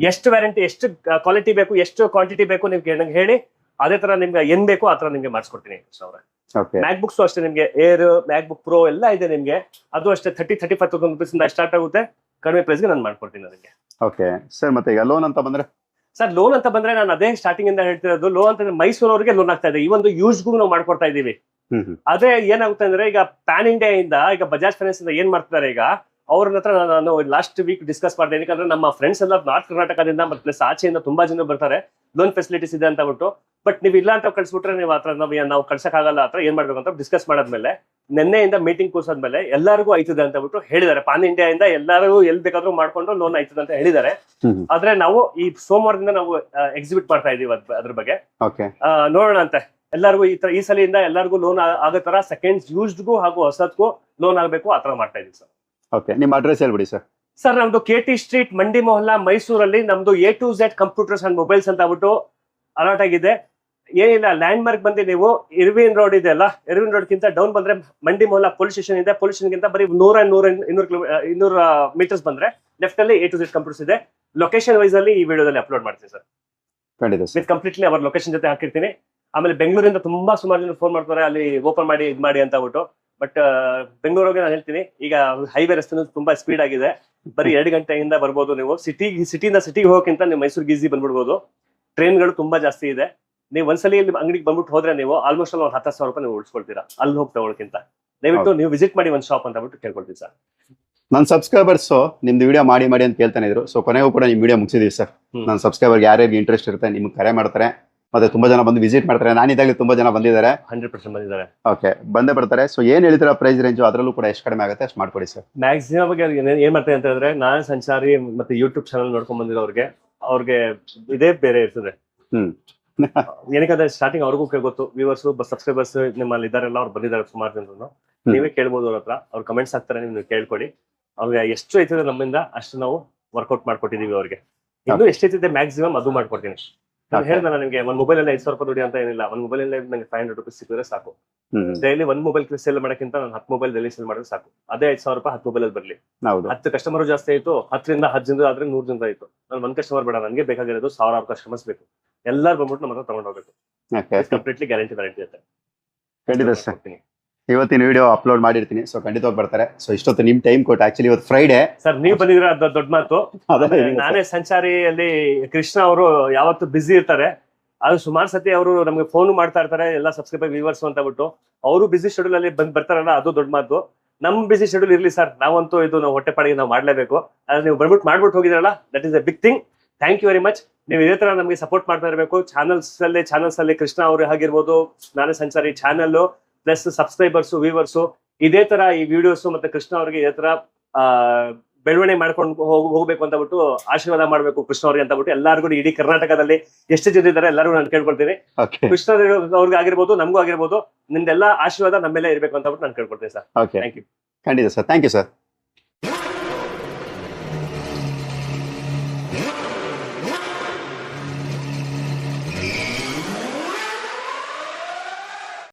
ಎಷ್ಟು ವ್ಯಾರಂಟಿ ಎಷ್ಟು ಕ್ವಾಲಿಟಿ ಬೇಕು ಎಷ್ಟು ಕ್ವಾಂಟಿಟಿ ಬೇಕು ನೀವು ಹೇಳಿ. ಅದೇ ತರ ನಿಮ್ಗೆ ಏನ್ ಬೇಕೋ ಆ ತರ ನಿಮ್ಗೆ ಮಾಡಿಸ್ಕೊಡ್ತೀನಿ ಅವ್ರೆ. ಮ್ಯಾಕ್ ಬುಕ್ಸ್ ಅಷ್ಟೇ ನಿಮ್ಗೆ ಏರ್ ಮ್ಯಾಕ್ ಬುಕ್ ಪ್ರೋ ಎಲ್ಲ ಇದೆ ನಿಮ್ಗೆ. ಅದು ಅಷ್ಟೇ thirty thirty five thousand rupees ಇಂದ ಸ್ಟಾರ್ಟ್ ಆಗುತ್ತೆ. ಕಡಿಮೆ ಪ್ರೈಸ್ಗೆ ನಾನು ಮಾಡ್ಕೊಡ್ತೀನಿ ಅದಕ್ಕೆ. ಓಕೆ ಸರ್ ಮತ್ತೆ ಈಗ ಲೋನ್ ಅಂತ ಬಂದ್ರೆ? ಸರ್ ಲೋನ್ ಅಂತ ಬಂದ್ರೆ ನಾನು ಅದೇ ಸ್ಟಾರ್ಟಿಂಗ್ ಇಂದ ಹೇಳ್ತಿರೋದು ಲೋನ್ ಅಂತಂದ್ರೆ ಮೈಸೂರವರಿಗೆ ಲೋನ್ ಆಗ್ತಾ ಇದೆ. ಈ ಒಂದು ಯೂಸ್ ಯೂಸ್ಗೂ ನಾವು ಮಾಡ್ಕೊಡ್ತಾ ಇದೀವಿ. ಅದೇ ಏನಾಗುತ್ತೆ ಅಂದ್ರೆ ಈಗ ಪ್ಯಾನ್ ಇಂಡಿಯಾ ಇಂದ ಈಗ ಬಜಾಜ್ ಫೈನಾನ್ಸ್ ಇಂದ ಏನ್ ಮಾಡ್ತಿದ್ದಾರೆ ಈಗ ಅವ್ರ ಹತ್ರ ನಾನು ಲಾಸ್ಟ್ ವೀಕ್ ಡಿಸ್ಕಸ್ ಮಾಡಿದೆ. ಯಾಕಂದ್ರೆ ನಮ್ಮ ಫ್ರೆಂಡ್ಸ್ ಎಲ್ಲ ನಾರ್ತ್ ಕರ್ನಾಟಕದಿಂದ ಮತ್ತೆ ಪ್ಲಸ್ ಆಚೆಯಿಂದ ತುಂಬಾ ಜನ ಬರ್ತಾರೆ. ಲೋನ್ ಫೆಸಿಲಿಟೀಸ್ ಇದೆ ಅಂತ ಬಿಟ್ಟು ಬಟ್ ನೀವು ಇಲ್ಲ ಅಂತ ಕಳ್ಸಿಬಿಟ್ರೆ ನೀವು ಆತರ ನಾವು ನಾವು ನಾವು ಕಳ್ಸಕ್ಕಾಗಲ್ಲ ಆತರ ಏನ್ ಮಾಡ್ಬೇಕು ಅಂತ ಡಿಸ್ಕಸ್ ಮಾಡಾದ್ಮೇಲೆ ನಿನ್ನೆಯಿಂದ ಮೀಟಿಂಗ್ ಕೂರ್ಸಾದ್ಮೇಲೆ ಎಲ್ಲರಿಗೂ ಆಯ್ತದೆ ಅಂತ ಬಿಟ್ಟು ಹೇಳಿದ್ದಾರೆ. ಪಾನ್ ಇಂಡಿಯಾ ಇಂದ ಎಲ್ಲರೂ ಎಲ್ ಬೇಕಾದ್ರೂ ಮಾಡ್ಕೊಂಡು ಲೋನ್ ಆಯ್ತದೆ ಅಂತ ಹೇಳಿದ್ದಾರೆ. ಆದ್ರೆ ನಾವು ಈ ಸೋಮವಾರದಿಂದ ನಾವು ಎಕ್ಸಿಬಿಟ್ ಮಾಡ್ತಾ ಇದೀವಿ ಅದ್ರ ಬಗ್ಗೆ. ನೋಡೋಣ ಅಂತೆ. ಎಲ್ಲರಿಗೂ ಈ ತರ ಈ ಸಲಿಯಿಂದ ಎಲ್ಲರಿಗೂ ಲೋನ್ ಆಗೋ ತರ ಸೆಕೆಂಡ್ಸ್ ಯೂಸ್ಡ್ಗೂ ಹಾಗೂ ಹೊಸದ್ಗೂ ಲೋನ್ ಆಗಬೇಕು ಆತರ ತರ ಮಾಡ್ತಾ ಇದೀವಿ ಸರ್. ಓಕೆ. ನಿಮ್ಮ ಅಡ್ರೆಸ್ ಹೇಳ್ಬಿಡಿ ಸರ್. ಸರ್ ನಮ್ದು K T street Mandi Mohalla ಮೈಸೂರಲ್ಲಿ ನಮ್ದು A to Z computers and mobiles ಅಂತ ಆಗ್ಬಿಟ್ಟು ಅಲಾಟ್ ಆಗಿದೆ. ಏನಿಲ್ಲ ಲ್ಯಾಂಡ್ ಮಾರ್ಕ್ ಬಂದು ನೀವು ಇರ್ವಿನ್ ರೋಡ್ ಇದೆ ಅಲ್ಲ ಇರ್ವಿನ್ ರೋಡ್ ಗಿಂತ ಡೌನ್ ಬಂದ್ರೆ ಮಂಡಿ ಮೊಹಲ್ಲಾ ಪೊಲೀಸ್ ಸ್ಟೇಷನ್ ಇದೆ. ಪೊಲೀಸ್ ಸ್ಟೇಷನ್ ಗಿಂತ ಬರೀ ನೂರ ನೂರ ಇನ್ನೂರು ಕಿಲೋ ಇನ್ನೂರ ಮೀಟರ್ಸ್ ಬಂದ್ರೆ ಲೆಫ್ಟ್ ಅಲ್ಲಿ ಎ ಟು ಝೆಡ್ ಕಂಪ್ಯೂಟರ್ಸ್ ಇದೆ. ಲೊಕೇಶನ್ ವೈಸ್ ಅಲ್ಲಿ ಈ ವಿಡಿಯೋದಲ್ಲಿ ಅಪ್ಲೋಡ್ ಮಾಡ್ತೀನಿ ಸರ್. ಖಂಡಿತ ಸರ್. ವಿತ್ ಕಂಪ್ಲೀಟ್ಲಿ ಅವರ ಲೊಕೇಶನ್ ಜೊತೆ ಹಾಕಿರ್ತೀನಿ. ಆಮೇಲೆ ಬೆಂಗಳೂರಿಂದ ತುಂಬಾ ಸುಮಾರು ಜನ ಫೋನ್ ಮಾಡ್ತಾರೆ ಅಲ್ಲಿ ಓಪನ್ ಮಾಡಿ ಇದು ಮಾಡಿ ಅಂತ ಹೇಳ್ಬಿಟ್ಟು ಬಟ್ ಬೆಂಗಳೂರಿಗೆ ನಾನು ಹೇಳ್ತೀನಿ ಈಗ ಹೈವೇ ರಸ್ತೆ ತುಂಬಾ ಸ್ಪೀಡ್ ಆಗಿದೆ. ಬರೀ ಎರಡು ಗಂಟೆಯಿಂದ ಬರ್ಬೋದು ನೀವು. ಸಿಟಿ ಸಿಟಿಯಿಂದ ಸಿಟಿಗೆ ಹೋಗೋಕ್ಕಿಂತ ನೀವು ಮೈಸೂರಿಗೆ ಈಸಿ ಬಂದ್ಬಿಡ್ಬೋದು. ಟ್ರೈನ್ಗಳು ತುಂಬಾ ಜಾಸ್ತಿ ಇದೆ. ನೀವು ಒಂದ್ಸಲಿ ಇಲ್ಲಿ ಅಂಗಡಿಗೆ ಬಂದ್ಬಿಟ್ಟು ಹೋದ್ರೆ ನೀವು ಆಲ್ಮೋಸ್ಟ್ ಅಲ್ಲಿ ಒಂದು ಹತ್ತು ಸಾವಿರ ರೂಪಾಯಿ ನೀವು ಉಳಿಸ್ಕೊಳ್ತೀರಾ ಅಲ್ಲಿ ಹೋಗಿ ತಗೊಳಕ್ಕಿಂತ ದಯವಿಟ್ಟು ನೀವು ವಿಸಿಟ್ ಮಾಡಿ ಒಂದು ಶಾಪ್ ಅಂತ ಬಿಟ್ಟು ಕೇಳ್ಕೊಳ್ತೀವಿ ಸರ್. ನನ್ನ ಸಬ್ಸ್ಕ್ರೈಬರ್ಸ್ ನಿಮ್ದು ವಿಡಿಯೋ ಮಾಡಿ ಮಾಡಿ ಅಂತ ಕೇಳ್ತಾನೆ ಇದ್ರು. ಸೊ ಕೊನೆಗೂ ಕೂಡ ನಿಮ್ಮ ವಿಡಿಯೋ ಮುಗಿಸಿದೀವಿ ಸರ್. ನನ್ನ ಸಬ್ಸ್ಕ್ರೈಬರ್ಗೆ ಯಾರ್ಯಾರಿಗೆ ಇಂಟ್ರೆಸ್ಟ್ ಇರುತ್ತೆ ನಿಮ್ಗೆ ಕರೆ ಮಾಡ್ತಾರೆ. ಮತ್ತೆ ತುಂಬಾ ಜನ ಬಂದು ವಿಸಿಟ್ ಮಾಡ್ತಾರೆ. ನಾನಿದ್ದಾಗಲೇ ತುಂಬಾ ಜನ ಬಂದಿದ್ದಾರೆ. ಹಂಡ್ರೆಡ್ ಪರ್ಸೆಂಟ್ ಬಂದಿದ್ದಾರೆ. ಓಕೆ ಬಂದೇ ಬರ್ತಾರೆ. ಸೊ ಏನ್ ಹೇಳ್ತೀರಾ ಪ್ರೈಸ್ ರೇಂಜ್ ಅದರಲ್ಲೂ ಕೂಡ ಎಷ್ಟು ಕಡಿಮೆ ಆಗುತ್ತೆ ಅಷ್ಟು ಮಾಡ್ಕೊಡಿ ಸರ್ ಮ್ಯಾಕ್ಸಿಮಮ್ ಬಗ್ಗೆ ಏನ್ ಮಾಡ್ತಾರೆ ಅಂತ ಹೇಳಿದ್ರೆ ನಾನು ಸಂಚಾರಿ ಮತ್ತೆ ಯೂಟ್ಯೂಬ್ ಚಾನಲ್ ನೋಡ್ಕೊಂಡ್ ಬಂದಿರೋರಿಗೆ ಅವ್ರಿಗೆ ಇದೇ ಬೇರೆ ಇರ್ತದೆ. ಹ್ಮ್. ಏನಕ್ಕಂದ್ರೆ ಸ್ಟಾರ್ಟಿಂಗ್ ಅವ್ರಿಗೂ ಗೊತ್ತು ವ್ಯೂವರ್ಸ್ ಸಬ್ಸ್ಕ್ರೈಬರ್ಸ್ ನಿಮ್ಮಲ್ಲಿ ಇದಾರೆಲ್ಲ ಅವ್ರು ಬಂದಿದ್ದಾರೆ ಸುಮಾರು ಜನರು ನೀವೇ ಕೇಳ್ಬೋದು ಅವ್ರ ಹತ್ರ. ಅವ್ರು ಕಮೆಂಟ್ಸ್ ಹಾಕ್ತಾರೆ ನೀವು ಕೇಳ್ಕೊಡಿ. ಅವ್ರಿಗೆ ಎಷ್ಟು ಐತದೆ ನಮ್ಮಿಂದ ಅಷ್ಟು ನಾವು ವರ್ಕೌಟ್ ಮಾಡ್ಕೊಟ್ಟಿದೀವಿ ಅವ್ರಿಗೆ. ಇನ್ನು ಎಷ್ಟೈತಿದೆ ಮ್ಯಾಕ್ಸಿಮಮ್ ಅದು ಮಾಡ್ಕೊಡ್ತೀನಿ. ನಾನು. ಹೇಳ್ದೆ ನಿಮಗೆ ಒಂದು ಮೊಬೈಲ್ ಅಲ್ಲಿ ಐದು ಸಾವಿರ ರೂಪಾಯಿ ದುಡಿ ಅಂತ ಏನಿಲ್ಲ ಒಂದ್ ಮೊಬೈಲ್ ಅಲ್ಲಿ ನಂಗೆ ಫೈವ್ ಹಂಡ್ರೆಡ್ ರುಪೀಸ್ ಸಿಕ್ಕಿದ್ರೆ ಸಾಕು. ಡೈಲಿ ಒಂದ್ ಮೊಬೈಲ್ ಸೇಲ್ ಮಾಡೋಕ್ಕಿಂತ ನಾನು ಹತ್ತು ಮೊಬೈಲ್ ಡೈಲಿ ಸೇಲ್ ಮಾಡಿದ್ರೆ ಸಾಕು. ಅದೇ ಐದು ಸಾವಿರ ರೂಪಾಯಿ ಹತ್ತು ಮೊಬೈಲ್ ಅಲ್ಲಿ ಬರಲಿ. ಹೌದು. ಹತ್ತು ಕಸ್ಟಮರ್ ಜಾಸ್ತಿ ಆಯ್ತು ಹತ್ತರಿಂದ ಹತ್ತು ಜನ ಆದ್ರೆ ನೂರ್ ಜನ ಆಯ್ತು. ನಾನು ಒಂದ್ ಕಸ್ಟಮರ್ ಬೇಡ ನನಗೆ ಬೇಕಾಗಿರೋದು ಸಾವಿರಾರು ಕಸ್ಟಮರ್ಸ್ ಬೇಕು. ಎಲ್ಲರೂ ಬಂದ್ಬಿಟ್ಟು ನಮ್ಮ ಹತ್ರ ತಗೊಂಡು ಹೋಗ್ಬೇಕು. ಓಕೆ ಕಂಪ್ಲೀಟ್ಲಿ ಗ್ಯಾರಂಟಿ ವ್ಯಾರಂಟಿ ಇರುತ್ತೆ. ಖಂಡಿತ. ಇವತ್ತಿನ ವಿಡಿಯೋ ಅಪ್ಲೋಡ್ ಮಾಡಿರ್ತೀನಿ. ಸೊ ಖಂಡಿತವಾಗಿ ಬರ್ತಾರೆ. ಸೊ ಇಷ್ಟೊತ್ತು ನಿಮ್ ಟೈಮ್ ಕೊಟ್ಟು ಆಕ್ಚುಲಿ ಇವತ್ತು ಫ್ರೈಡೆ ಸರ್ ನೀವು ಅದು ದೊಡ್ಡ ಮಾತು. ನಾನೇ ಸಂಚಾರಿಯಲ್ಲಿ ಕೃಷ್ಣ ಅವರು ಯಾವತ್ತು ಬ್ಯುಸಿ ಇರ್ತಾರೆ. ಅದು ಸುಮಾರು ಸತಿ ಅವರು ನಮ್ಗೆ ಫೋನ್ ಮಾಡ್ತಾ ಇರ್ತಾರೆ. ಎಲ್ಲ ಸಬ್ಸ್ಕ್ರೈಬರ್ ವ್ಯೂವರ್ಸ್ ಅಂತ ಬಿಟ್ಟು. ಅವರು ಬಿಸಿ ಶೆಡ್ಯೂಲ್ ಅಲ್ಲಿ ಬಂದ್ ಬರ್ತಾರಲ್ಲ ಅದು ದೊಡ್ಡ ಮಾತು. ನಮ್ ಬಿಸಿ ಶೆಡ್ಯೂಲ್ ಇರ್ಲಿ ಸರ್ ನಾವಂತೂ ಇದು ನಾವು ಹೊಟ್ಟೆ ಪಾಡಿಗೆ ನಾವು ಮಾಡ್ಲೇಬೇಕು. ಅದ್ರ ನೀವು ಬಂದ್ಬಿಟ್ಟು ಮಾಡ್ಬಿಟ್ಟು ಹೋಗಿದ್ರಲ್ಲ that is a big thing thank you very much ನೀವು ಇದೇ ತರ ನಮಗೆ ಸಪೋರ್ಟ್ ಮಾಡ್ತಾ ಇರಬೇಕು. ಚಾನಲ್ಸ್ ಅಲ್ಲಿ ಚಾನಲ್ಸ್ ಅಲ್ಲಿ ಕೃಷ್ಣ ಅವರು ಆಗಿರ್ಬೋದು. ನಾನೇ ಸಂಚಾರಿ ಚಾನಲ್ ಪ್ಲಸ್ ಸಬ್ಸ್ಕ್ರೈಬರ್ಸ್ ವ್ಯೂವರ್ಸ್ ಇದೇ ತರ ಈ ವಿಡಿಯೋಸ್ ಮತ್ತೆ ಕೃಷ್ಣ ಅವರಿಗೆ ಇದೇ ತರ ಬೆಳವಣಿಗೆ ಮಾಡ್ಕೊಂಡು ಹೋಗ್- ಹೋಗ್ಬೇಕು ಅಂತ ಬಿಟ್ಟು ಆಶೀರ್ವಾದ ಮಾಡ್ಬೇಕು ಕೃಷ್ಣ ಅವ್ರಿಗೆ ಅಂತ ಬಿಟ್ಟು ಎಲ್ಲರಿಗೂ ಇಡೀ ಕರ್ನಾಟಕದಲ್ಲಿ ಎಷ್ಟು ಜನ ಇದ್ದಾರೆ ಎಲ್ಲರೂ ನಾನು ಕೇಳ್ಕೊಳ್ತೀನಿ. ಕೃಷ್ಣ ಅವ್ರಿಗೆ ಆಗಿರ್ಬೋದು ನಮಗೂ ಆಗಿರ್ಬೋದು ನಿಮ್ದೆಲ್ಲ ಆಶೀರ್ವಾದ ನಮ್ಮ ಮೇಲೆ ಇರ್ಬೇಕು ಅಂತ ಬಿಟ್ಟು ನಾನು ಕೇಳ್ಕೊಳ್ತೀನಿ ಸರ್. ಓಕೆ ಥ್ಯಾಂಕ್ ಯು ಖಂಡಿತ ಸರ್. Thank you sir